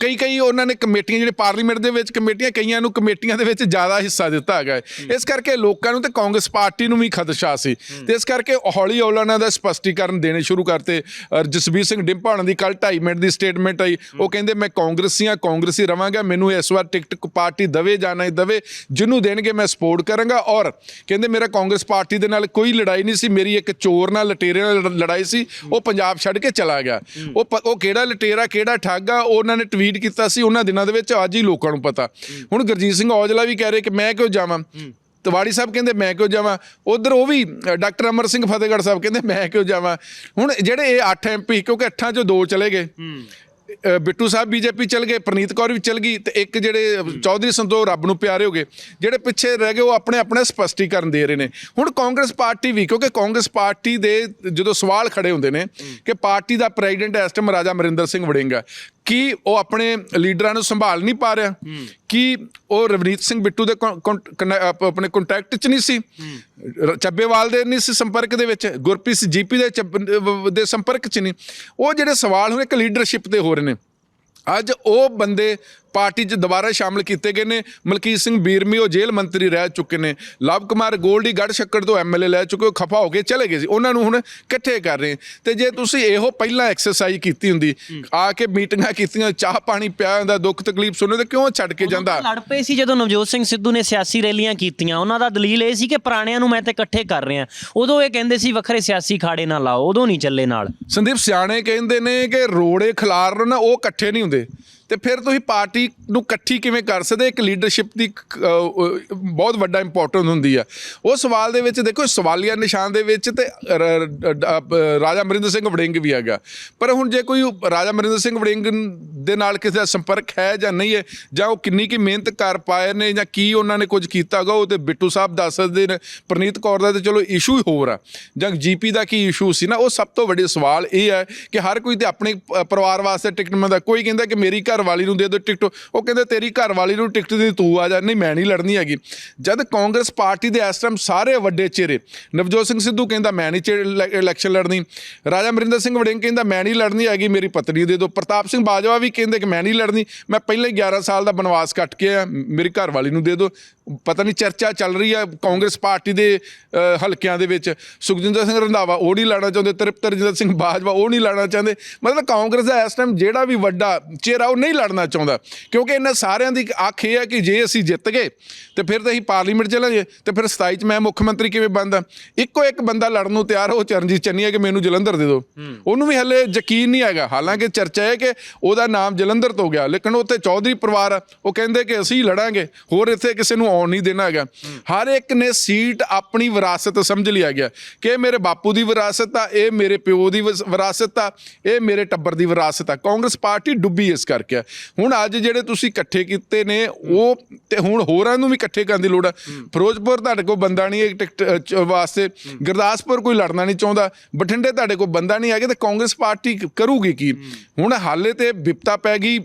ਕਈ ਕਈ ਉਹਨਾਂ ਨੇ ਕਮੇਟੀਆਂ ਜਿਹੜੇ ਪਾਰਲੀਮੈਂਟ ਦੇ ਵਿੱਚ ਕਮੇਟੀਆਂ ਕਈਆਂ ਨੂੰ ਕਮੇਟੀਆਂ ਦੇ ਵਿੱਚ ਜ਼ਿਆਦਾ ਹਿੱਸਾ ਦਿੱਤਾ ਹੈਗਾ। ਇਸ ਕਰਕੇ ਲੋਕਾਂ ਨੂੰ ਤੇ ਕਾਂਗਰਸ ਪਾਰਟੀ ਨੂੰ ਵੀ ਖਦਸ਼ਾ ਸੀ। ਤੇ ਇਸ ਕਰਕੇ ਹੌਲੀ ਹੌਲੀ ਉਹਨਾਂ ਦਾ ਸਪਸ਼ਟੀਕਰਨ ਦੇਣੇ ਸ਼ੁਰੂ ਕਰਤੇ। ਜਸਬੀਰ ਸਿੰਘ ਡਿੰਪਾ ਦੀ ਕੱਲ 2.5 ਮਿੰਟ ਦੀ ਸਟੇਟਮੈਂਟ ਆਈ। ਉਹ ਕਹਿੰਦੇ ਮੈਂ ਕਾਂਗਰਸੀ ਹਾਂ ਕਾਂਗਰਸੀ ਰਵਾਂਗਾ। ਮੈਨੂੰ ਇਸ ਵਾਰ ਟਿਕਟ ਪਾਰਟੀ ਦਵੇ ਜਾਂ ਨਹੀਂ ਦਵੇ ਜਿਹਨੂੰ ਦੇਣਗੇ ਮੈਂ ਸਪੋਰਟ ਕਰਾਂਗਾ। ਔਰ ਕਹਿੰਦੇ ਮੇਰਾ ਕਾਂਗਰਸ ਪਾਰਟੀ ਦੇ ਨਾਲ ਕੋਈ ਲੜਾਈ ਨਹੀਂ ਸੀ। ਮੇਰੀ ਇੱਕ ਚੋਰ ਨਾਲ ਲਟੇਰੇ ਨਾਲ ਲੜ- ਲੜਾਈ ਸੀ। ਉਹ ਪੰਜਾਬ ਛੱਡ ਕੇ ਚਲਾ ਗਿਆ। ਉਹ ਉਹ ਕਿਹੜਾ ਲਟੇਰਾ ਕਿਹੜਾ ਠੱਗ ਆ ਉਹ ਉਹਨਾਂ ਨੇ ਟਵੀਟ ਕੀਤਾ ਸੀ ਉਹਨਾਂ ਦਿਨਾਂ ਦੇ ਵਿੱਚ ਅੱਜ ਹੀ ਲੋਕਾਂ ਨੂੰ ਪਤਾ। ਹੁਣ ਗੁਰਜੀਤ ਸਿੰਘ ਔਜਲਾ ਵੀ ਕਹਿ ਰਹੇ ਕਿ ਮੈਂ ਕਿਉਂ ਜਾਵਾਂ? ਤਵਾੜੀ ਸਾਹਿਬ ਕਹਿੰਦੇ ਮੈਂ ਕਿਉਂ ਜਾਵਾਂ? ਉਧਰ ਉਹ ਵੀ ਡਾਕਟਰ ਅਮਰ ਸਿੰਘ ਫਤਿਹਗੜ੍ਹ ਸਾਹਿਬ ਕਹਿੰਦੇ ਮੈਂ ਕਿਉਂ ਜਾਵਾਂ? ਹੁਣ ਜਿਹੜੇ ਇਹ 8 ਐਮਪੀ ਕਿਉਂਕਿ 8 ਚੋਂ ਦੋ ਚਲੇ ਗਏ। ਬਿੱਟੂ ਸਾਹਿਬ ਬੀਜੇਪੀ ਚਲ ਗਏ, ਪ੍ਰਨੀਤ ਕੌਰ ਵੀ ਚਲ ਗਈ ਤੇ ਇੱਕ ਜਿਹੜੇ ਚੌਧਰੀ ਸੰਤੋਖ ਰੱਬ ਨੂੰ ਪਿਆਰੇ ਹੋ ਗਏ। ਜਿਹੜੇ ਪਿੱਛੇ ਰਹਿ ਗਏ ਉਹ ਆਪਣੇ ਆਪਣੇ ਸਪਸ਼ਟੀਕਰਨ ਦੇ ਰਹੇ ਨੇ। ਹੁਣ ਕਾਂਗਰਸ ਪਾਰਟੀ ਵੀ, ਕਿਉਂਕਿ ਕਾਂਗਰਸ ਪਾਰਟੀ ਦੇ ਜਦੋਂ ਸਵਾਲ ਖੜੇ ਹੁੰਦੇ ਨੇ ਕਿ ਪਾਰਟੀ ਦਾ ਪ੍ਰੈਜ਼ੀਡੈਂਟ ਇਸ ਟਾਈਮ ਰਾਜਾ ਅਮਰਿੰਦਰ ਸਿੰਘ ਵੜਿੰਗਾ। ਕੀ ਉਹ ਆਪਣੇ ਲੀਡਰਾਂ ਨੂੰ ਸੰਭਾਲ ਨਹੀਂ ਪਾ ਰਿਹਾ ਕੀ ਉਹ ਰਵਨੀਤ ਸਿੰਘ ਬਿੱਟੂ ਦੇ ਆਪਣੇ ਕੰਟੈਕਟ 'ਚ ਨਹੀਂ ਸੀ ਚੱਬੇਵਾਲ ਦੇ ਨਹੀਂ ਸੀ ਸੰਪਰਕ ਦੇ ਵਿੱਚ ਗੁਰਪ੍ਰੀਤ ਜੀਪੀ ਦੇ ਦੇ ਸੰਪਰਕ 'ਚ ਨਹੀਂ। ਉਹ ਜਿਹੜੇ ਸਵਾਲ ਹੁਣ ਇੱਕ ਲੀਡਰਸ਼ਿਪ ਦੇ ਹੋ ਰਹੇ ਨੇ ਅੱਜ ਉਹ ਬੰਦੇ ਪਾਰਟੀ 'ਚ ਦੁਬਾਰਾ ਸ਼ਾਮਲ ਕੀਤੇ ਗਏ ਨੇ। ਮਲਕੀਤ ਸਿੰਘ ਬੀਰਮੀ ਉਹ ਜੇਲ੍ਹ ਮੰਤਰੀ ਰਹਿ ਚੁੱਕੇ ਨੇ। ਲਵ ਕੁਮਾਰ ਗੋਲਡੀ ਗੜ ਸ਼ੱਕਰ ਤੋਂ ਐਮਐਲਏ ਲੈ ਚੁੱਕੇ ਉਹ ਖਫਾ ਹੋ ਕੇ ਚਲੇ ਗਏ ਸੀ। ਉਹਨਾਂ ਨੂੰ ਹੁਣ ਇਕੱਠੇ ਕਰ ਰਹੇ ਤੇ ਜੇ ਤੁਸੀਂ ਇਹੋ ਪਹਿਲਾਂ ਐਕਸਰਸਾਈਜ਼ ਕੀਤੀ ਹੁੰਦੀ ਆ ਕੇ ਮੀਟਿੰਗਾਂ ਕੀਤੀਆਂ ਚਾਹ ਪਾਣੀ ਪਿਆ ਹੁੰਦਾ ਦੁੱਖ ਤਕਲੀਫ ਸੁਣੇ ਤੇ ਕਿਉਂ ਛੱਡ ਕੇ ਜਾਂਦਾ?
ਲੜ ਪਏ ਸੀ ਜਦੋਂ ਨਵਜੋਤ ਸਿੰਘ ਸਿੱਧੂ ਨੇ ਸਿਆਸੀ ਰੈਲੀਆਂ ਕੀਤੀਆਂ। ਉਹਨਾਂ ਦਾ ਦਲੀਲ ਇਹ ਸੀ ਕਿ ਪੁਰਾਣਿਆਂ ਨੂੰ ਮੈਂ ਤੇ ਇਕੱਠੇ ਕਰ ਰਿਹਾ। ਉਦੋਂ ਇਹ ਕਹਿੰਦੇ ਸੀ ਵੱਖਰੇ ਸਿਆਸੀ ਖਾੜੇ ਨਾ ਲਾਓ ਉਦੋਂ ਨਹੀਂ ਚੱਲੇ ਨਾਲ।
ਸੰਦੀਪ ਸਿਆਣੇ ਕਹਿੰਦੇ ਨੇ ਕਿ ਰੋੜੇ ਖਿਲਾਰ ਨਾ ਉਹ ਇਕੱਠੇ ਨਹੀਂ ਹੁੰਦੇ। ਤੇ ਫਿਰ ਤੁਸੀਂ ਪਾਰਟੀ ਨੂੰ ਇਕੱਠੀ ਕਿਵੇਂ ਕਰ ਸਕਦੇ? ਇੱਕ ਲੀਡਰਸ਼ਿਪ ਦੀ ਇੱਕ, ਬਹੁਤ ਵੱਡਾ ਇੰਪੋਰਟੈਂਸ ਹੁੰਦੀ ਆ। ਉਹ ਸਵਾਲ ਦੇ ਵਿੱਚ ਦੇਖੋ ਸਵਾਲੀਆ ਨਿਸ਼ਾਨ ਦੇ ਵਿੱਚ ਤੇ ਰਾਜਾ ਅਮਰਿੰਦਰ ਸਿੰਘ ਵੜਿੰਗ ਵੀ ਹੈਗਾ। ਪਰ ਹੁਣ ਜੇ ਕੋਈ ਰਾਜਾ ਅਮਰਿੰਦਰ ਸਿੰਘ ਵੜਿੰਗ ਦੇ ਨਾਲ ਕਿਸੇ ਦਾ ਸੰਪਰਕ ਹੈ ਜਾਂ ਨਹੀਂ ਹੈ ਜਾਂ ਉਹ ਕਿੰਨੀ ਕੀ ਮਿਹਨਤ ਕਰ ਪਾਏ ਨੇ ਜਾਂ ਕੀ ਉਹਨਾਂ ਨੇ ਕੁਝ ਕੀਤਾਗਾ ਉਹ ਤੇ ਬਿੱਟੂ ਸਾਹਿਬ ਦੱਸ ਸਕਦੇ ਨੇ ਪ੍ਰਨੀਤ ਕੌਰ ਦਾ ਤੇ ਚਲੋ ਇਸ਼ੂ ਹੀ ਹੋਰ ਆ। ਜਾਂ ਜੀਪੀ ਦਾ ਕੀ ਇਸ਼ੂ ਸੀ ਨਾ ਉਹ ਸਭ ਤੋਂ ਵੱਡੇ ਸਵਾਲ ਇਹ ਹੈ ਕਿ ਹਰ ਕੋਈ ਤੇ ਆਪਣੇ ਪਰਿਵਾਰ ਵਾਸਤੇ ਟਿਕਟ ਮੰਗਦਾ ਕੋਈ ਕਹਿੰਦਾ ਕਿ ਮੇਰੀ ਘਰ ਘਰ ਵਾਲੀ ਨੂੰ ਦੇ ਦਿਓ ਟਿਕਟ। ਉਹ ਕਹਿੰਦੇ, ਤੇਰੀ ਘਰ ਵਾਲੀ ਨੂੰ ਟਿਕਟ ਦੇ ਤੂੰ ਆ ਜਾ। ਨਹੀਂ, ਮੈਂ ਨਹੀਂ ਲੜਨੀ ਹੈਗੀ। ਜਦ ਕਾਂਗਰਸ ਪਾਰਟੀ ਦੇ ਇਸ ਟਾਈਮ ਸਾਰੇ ਵੱਡੇ ਚਿਹਰੇ, ਨਵਜੋਤ ਸਿੰਘ ਸਿੱਧੂ ਕਹਿੰਦਾ, ਮੈਂ ਨਹੀਂ ਇਲੈਕਸ਼ਨ ਲੜਨੀ। ਰਾਜਾ ਅਮਰਿੰਦਰ ਸਿੰਘ ਵੜਿੰਗ ਕਹਿੰਦਾ, ਮੈਂ ਨਹੀਂ ਲੜਨੀ ਹੈਗੀ, ਮੇਰੀ ਪਤਨੀ ਦੇ ਦਿਓ। ਪ੍ਰਤਾਪ ਸਿੰਘ ਬਾਜਵਾ ਵੀ ਕਹਿੰਦੇ ਕਿ, ਮੈਂ ਨਹੀਂ ਲੜਨੀ। ਮੈਂ ਪਹਿਲੇ ਹੀ 11 ਸਾਲ ਦਾ ਬਨਵਾਸ ਕੱਟ ਕੇ ਆ ਮੇਰੀ ਘਰ ਵਾਲੀ ਨੂੰ ਦੇ ਦਿਓ। ਪਤਾ ਨਹੀਂ ਚਰਚਾ ਚੱਲ ਰਹੀ ਆ ਕਾਂਗਰਸ ਪਾਰਟੀ ਦੇ ਹਲਕਿਆਂ ਦੇ ਵਿੱਚ। ਸੁਖਜਿੰਦਰ ਸਿੰਘ ਰੰਧਾਵਾ ਉਹ ਨਹੀਂ ਲੜਨਾ ਚਾਹੁੰਦੇ। ਤ੍ਰਿਪਤ ਰਜਿੰਦਰ ਸਿੰਘ ਬਾਜਵਾ ਉਹ ਨਹੀਂ ਲੜਨਾ ਚਾਹੁੰਦੇ। ਮਤਲਬ ਕਾਂਗਰਸ ਦਾ ਇਸ ਟਾਈਮ ਜਿਹੜਾ ਵੀ ਵੱਡਾ ਚਿਹਰਾ ਉਹ ਨਹੀਂ ਲੜਨਾ ਚਾਹੁੰਦਾ। ਕਿਉਂਕਿ ਇਹਨਾਂ ਸਾਰਿਆਂ ਦੀ ਅੱਖ ਇਹ ਹੈ ਕਿ ਜੇ ਅਸੀਂ ਜਿੱਤ ਗਏ ਤੇ ਫਿਰ ਤਾਂ ਅਸੀਂ ਪਾਰਲੀਮੈਂਟ ਚਲਾਂਗੇ ਤੇ ਫਿਰ 27 ਚ ਮੈਂ ਮੁੱਖ ਮੰਤਰੀ ਕਿਵੇਂ ਬਣਦਾ? ਇੱਕੋ ਇੱਕ ਬੰਦਾ ਲੜਨ ਨੂੰ ਤਿਆਰ ਹੋ ਚਰਨਜੀਤ ਚੰਨੀ ਹੈ ਕਿ ਮੈਨੂੰ ਜਲੰਧਰ ਦੇ ਦਿਓ। ਉਹਨੂੰ ਵੀ ਹਲੇ ਯਕੀਨ ਨਹੀਂ ਹੈਗਾ। ਹਾਲਾਂਕਿ ਚਰਚਾ ਹੈ ਕਿ ਉਹਦਾ ਨਾਮ ਜਲੰਧਰ ਤੋਂ ਗਿਆ ਲੇਕਿਨ ਉੱਥੇ ਚੌਧਰੀ ਪਰਿਵਾਰ ਉਹ ਕਹਿੰਦੇ ਕਿ ਅਸੀਂ ਲੜਾਂਗੇ। ਹੋਰ ਇੱਥੇ ਕਿਸੇ ਨੂੰ ਆਉਣ ਨਹੀਂ ਦੇਣਾ ਹੈਗਾ। ਹਰ ਇੱਕ ਨੇ ਸੀਟ ਆਪਣੀ ਵਿਰਾਸਤ ਸਮਝ ਲਿਆ ਗਿਆ ਕਿ ਮੇਰੇ ਬਾਪੂ ਦੀ ਵਿਰਾਸਤ ਆ, ਇਹ ਮੇਰੇ ਪਿਓ ਦੀ ਵਿਸ- ਵਿਰਾਸਤ ਆ, ਇਹ ਮੇਰੇ ਟੱਬਰ ਦੀ ਵਿਰਾਸਤ ਆ। ਕਾਂਗਰਸ ਪਾਰਟੀ ਡੁੱਬੀ ਇਸ ਕਰਕੇ ਹੁਣ ਅੱਜ ਜਿਹੜੇ ਤੁਸੀਂ ਇਕੱਠੇ ਕੀਤੇ ਨੇ, ਉਹ ਤੇ ਹੁਣ ਹੋਰਾਂ ਨੂੰ ਵੀ ਇਕੱਠੇ ਕਰਨ ਦੀ ਲੋੜ ਆ। ਫਿਰੋਜ਼ਪੁਰ ਤੁਹਾਡੇ ਕੋਲ ਬੰਦਾ ਨਹੀਂ ਹੈ ਟਿਕਟ ਵਾਸਤੇ। ਗੁਰਦਾਸਪੁਰ ਕੋਈ ਲੜਨਾ ਨਹੀਂ ਚਾਹੁੰਦਾ। ਬਠਿੰਡੇ ਤੁਹਾਡੇ ਕੋਲ ਬੰਦਾ ਨਹੀਂ ਹੈਗਾ ਤੇ ਕਾਂਗਰਸ ਪਾਰਟੀ ਕਰੂਗੀ ਕੀ? ਹੁਣ ਹਾਲੇ ਤੇ ਵਿਪਤਾ ਪੈ ਗਈ।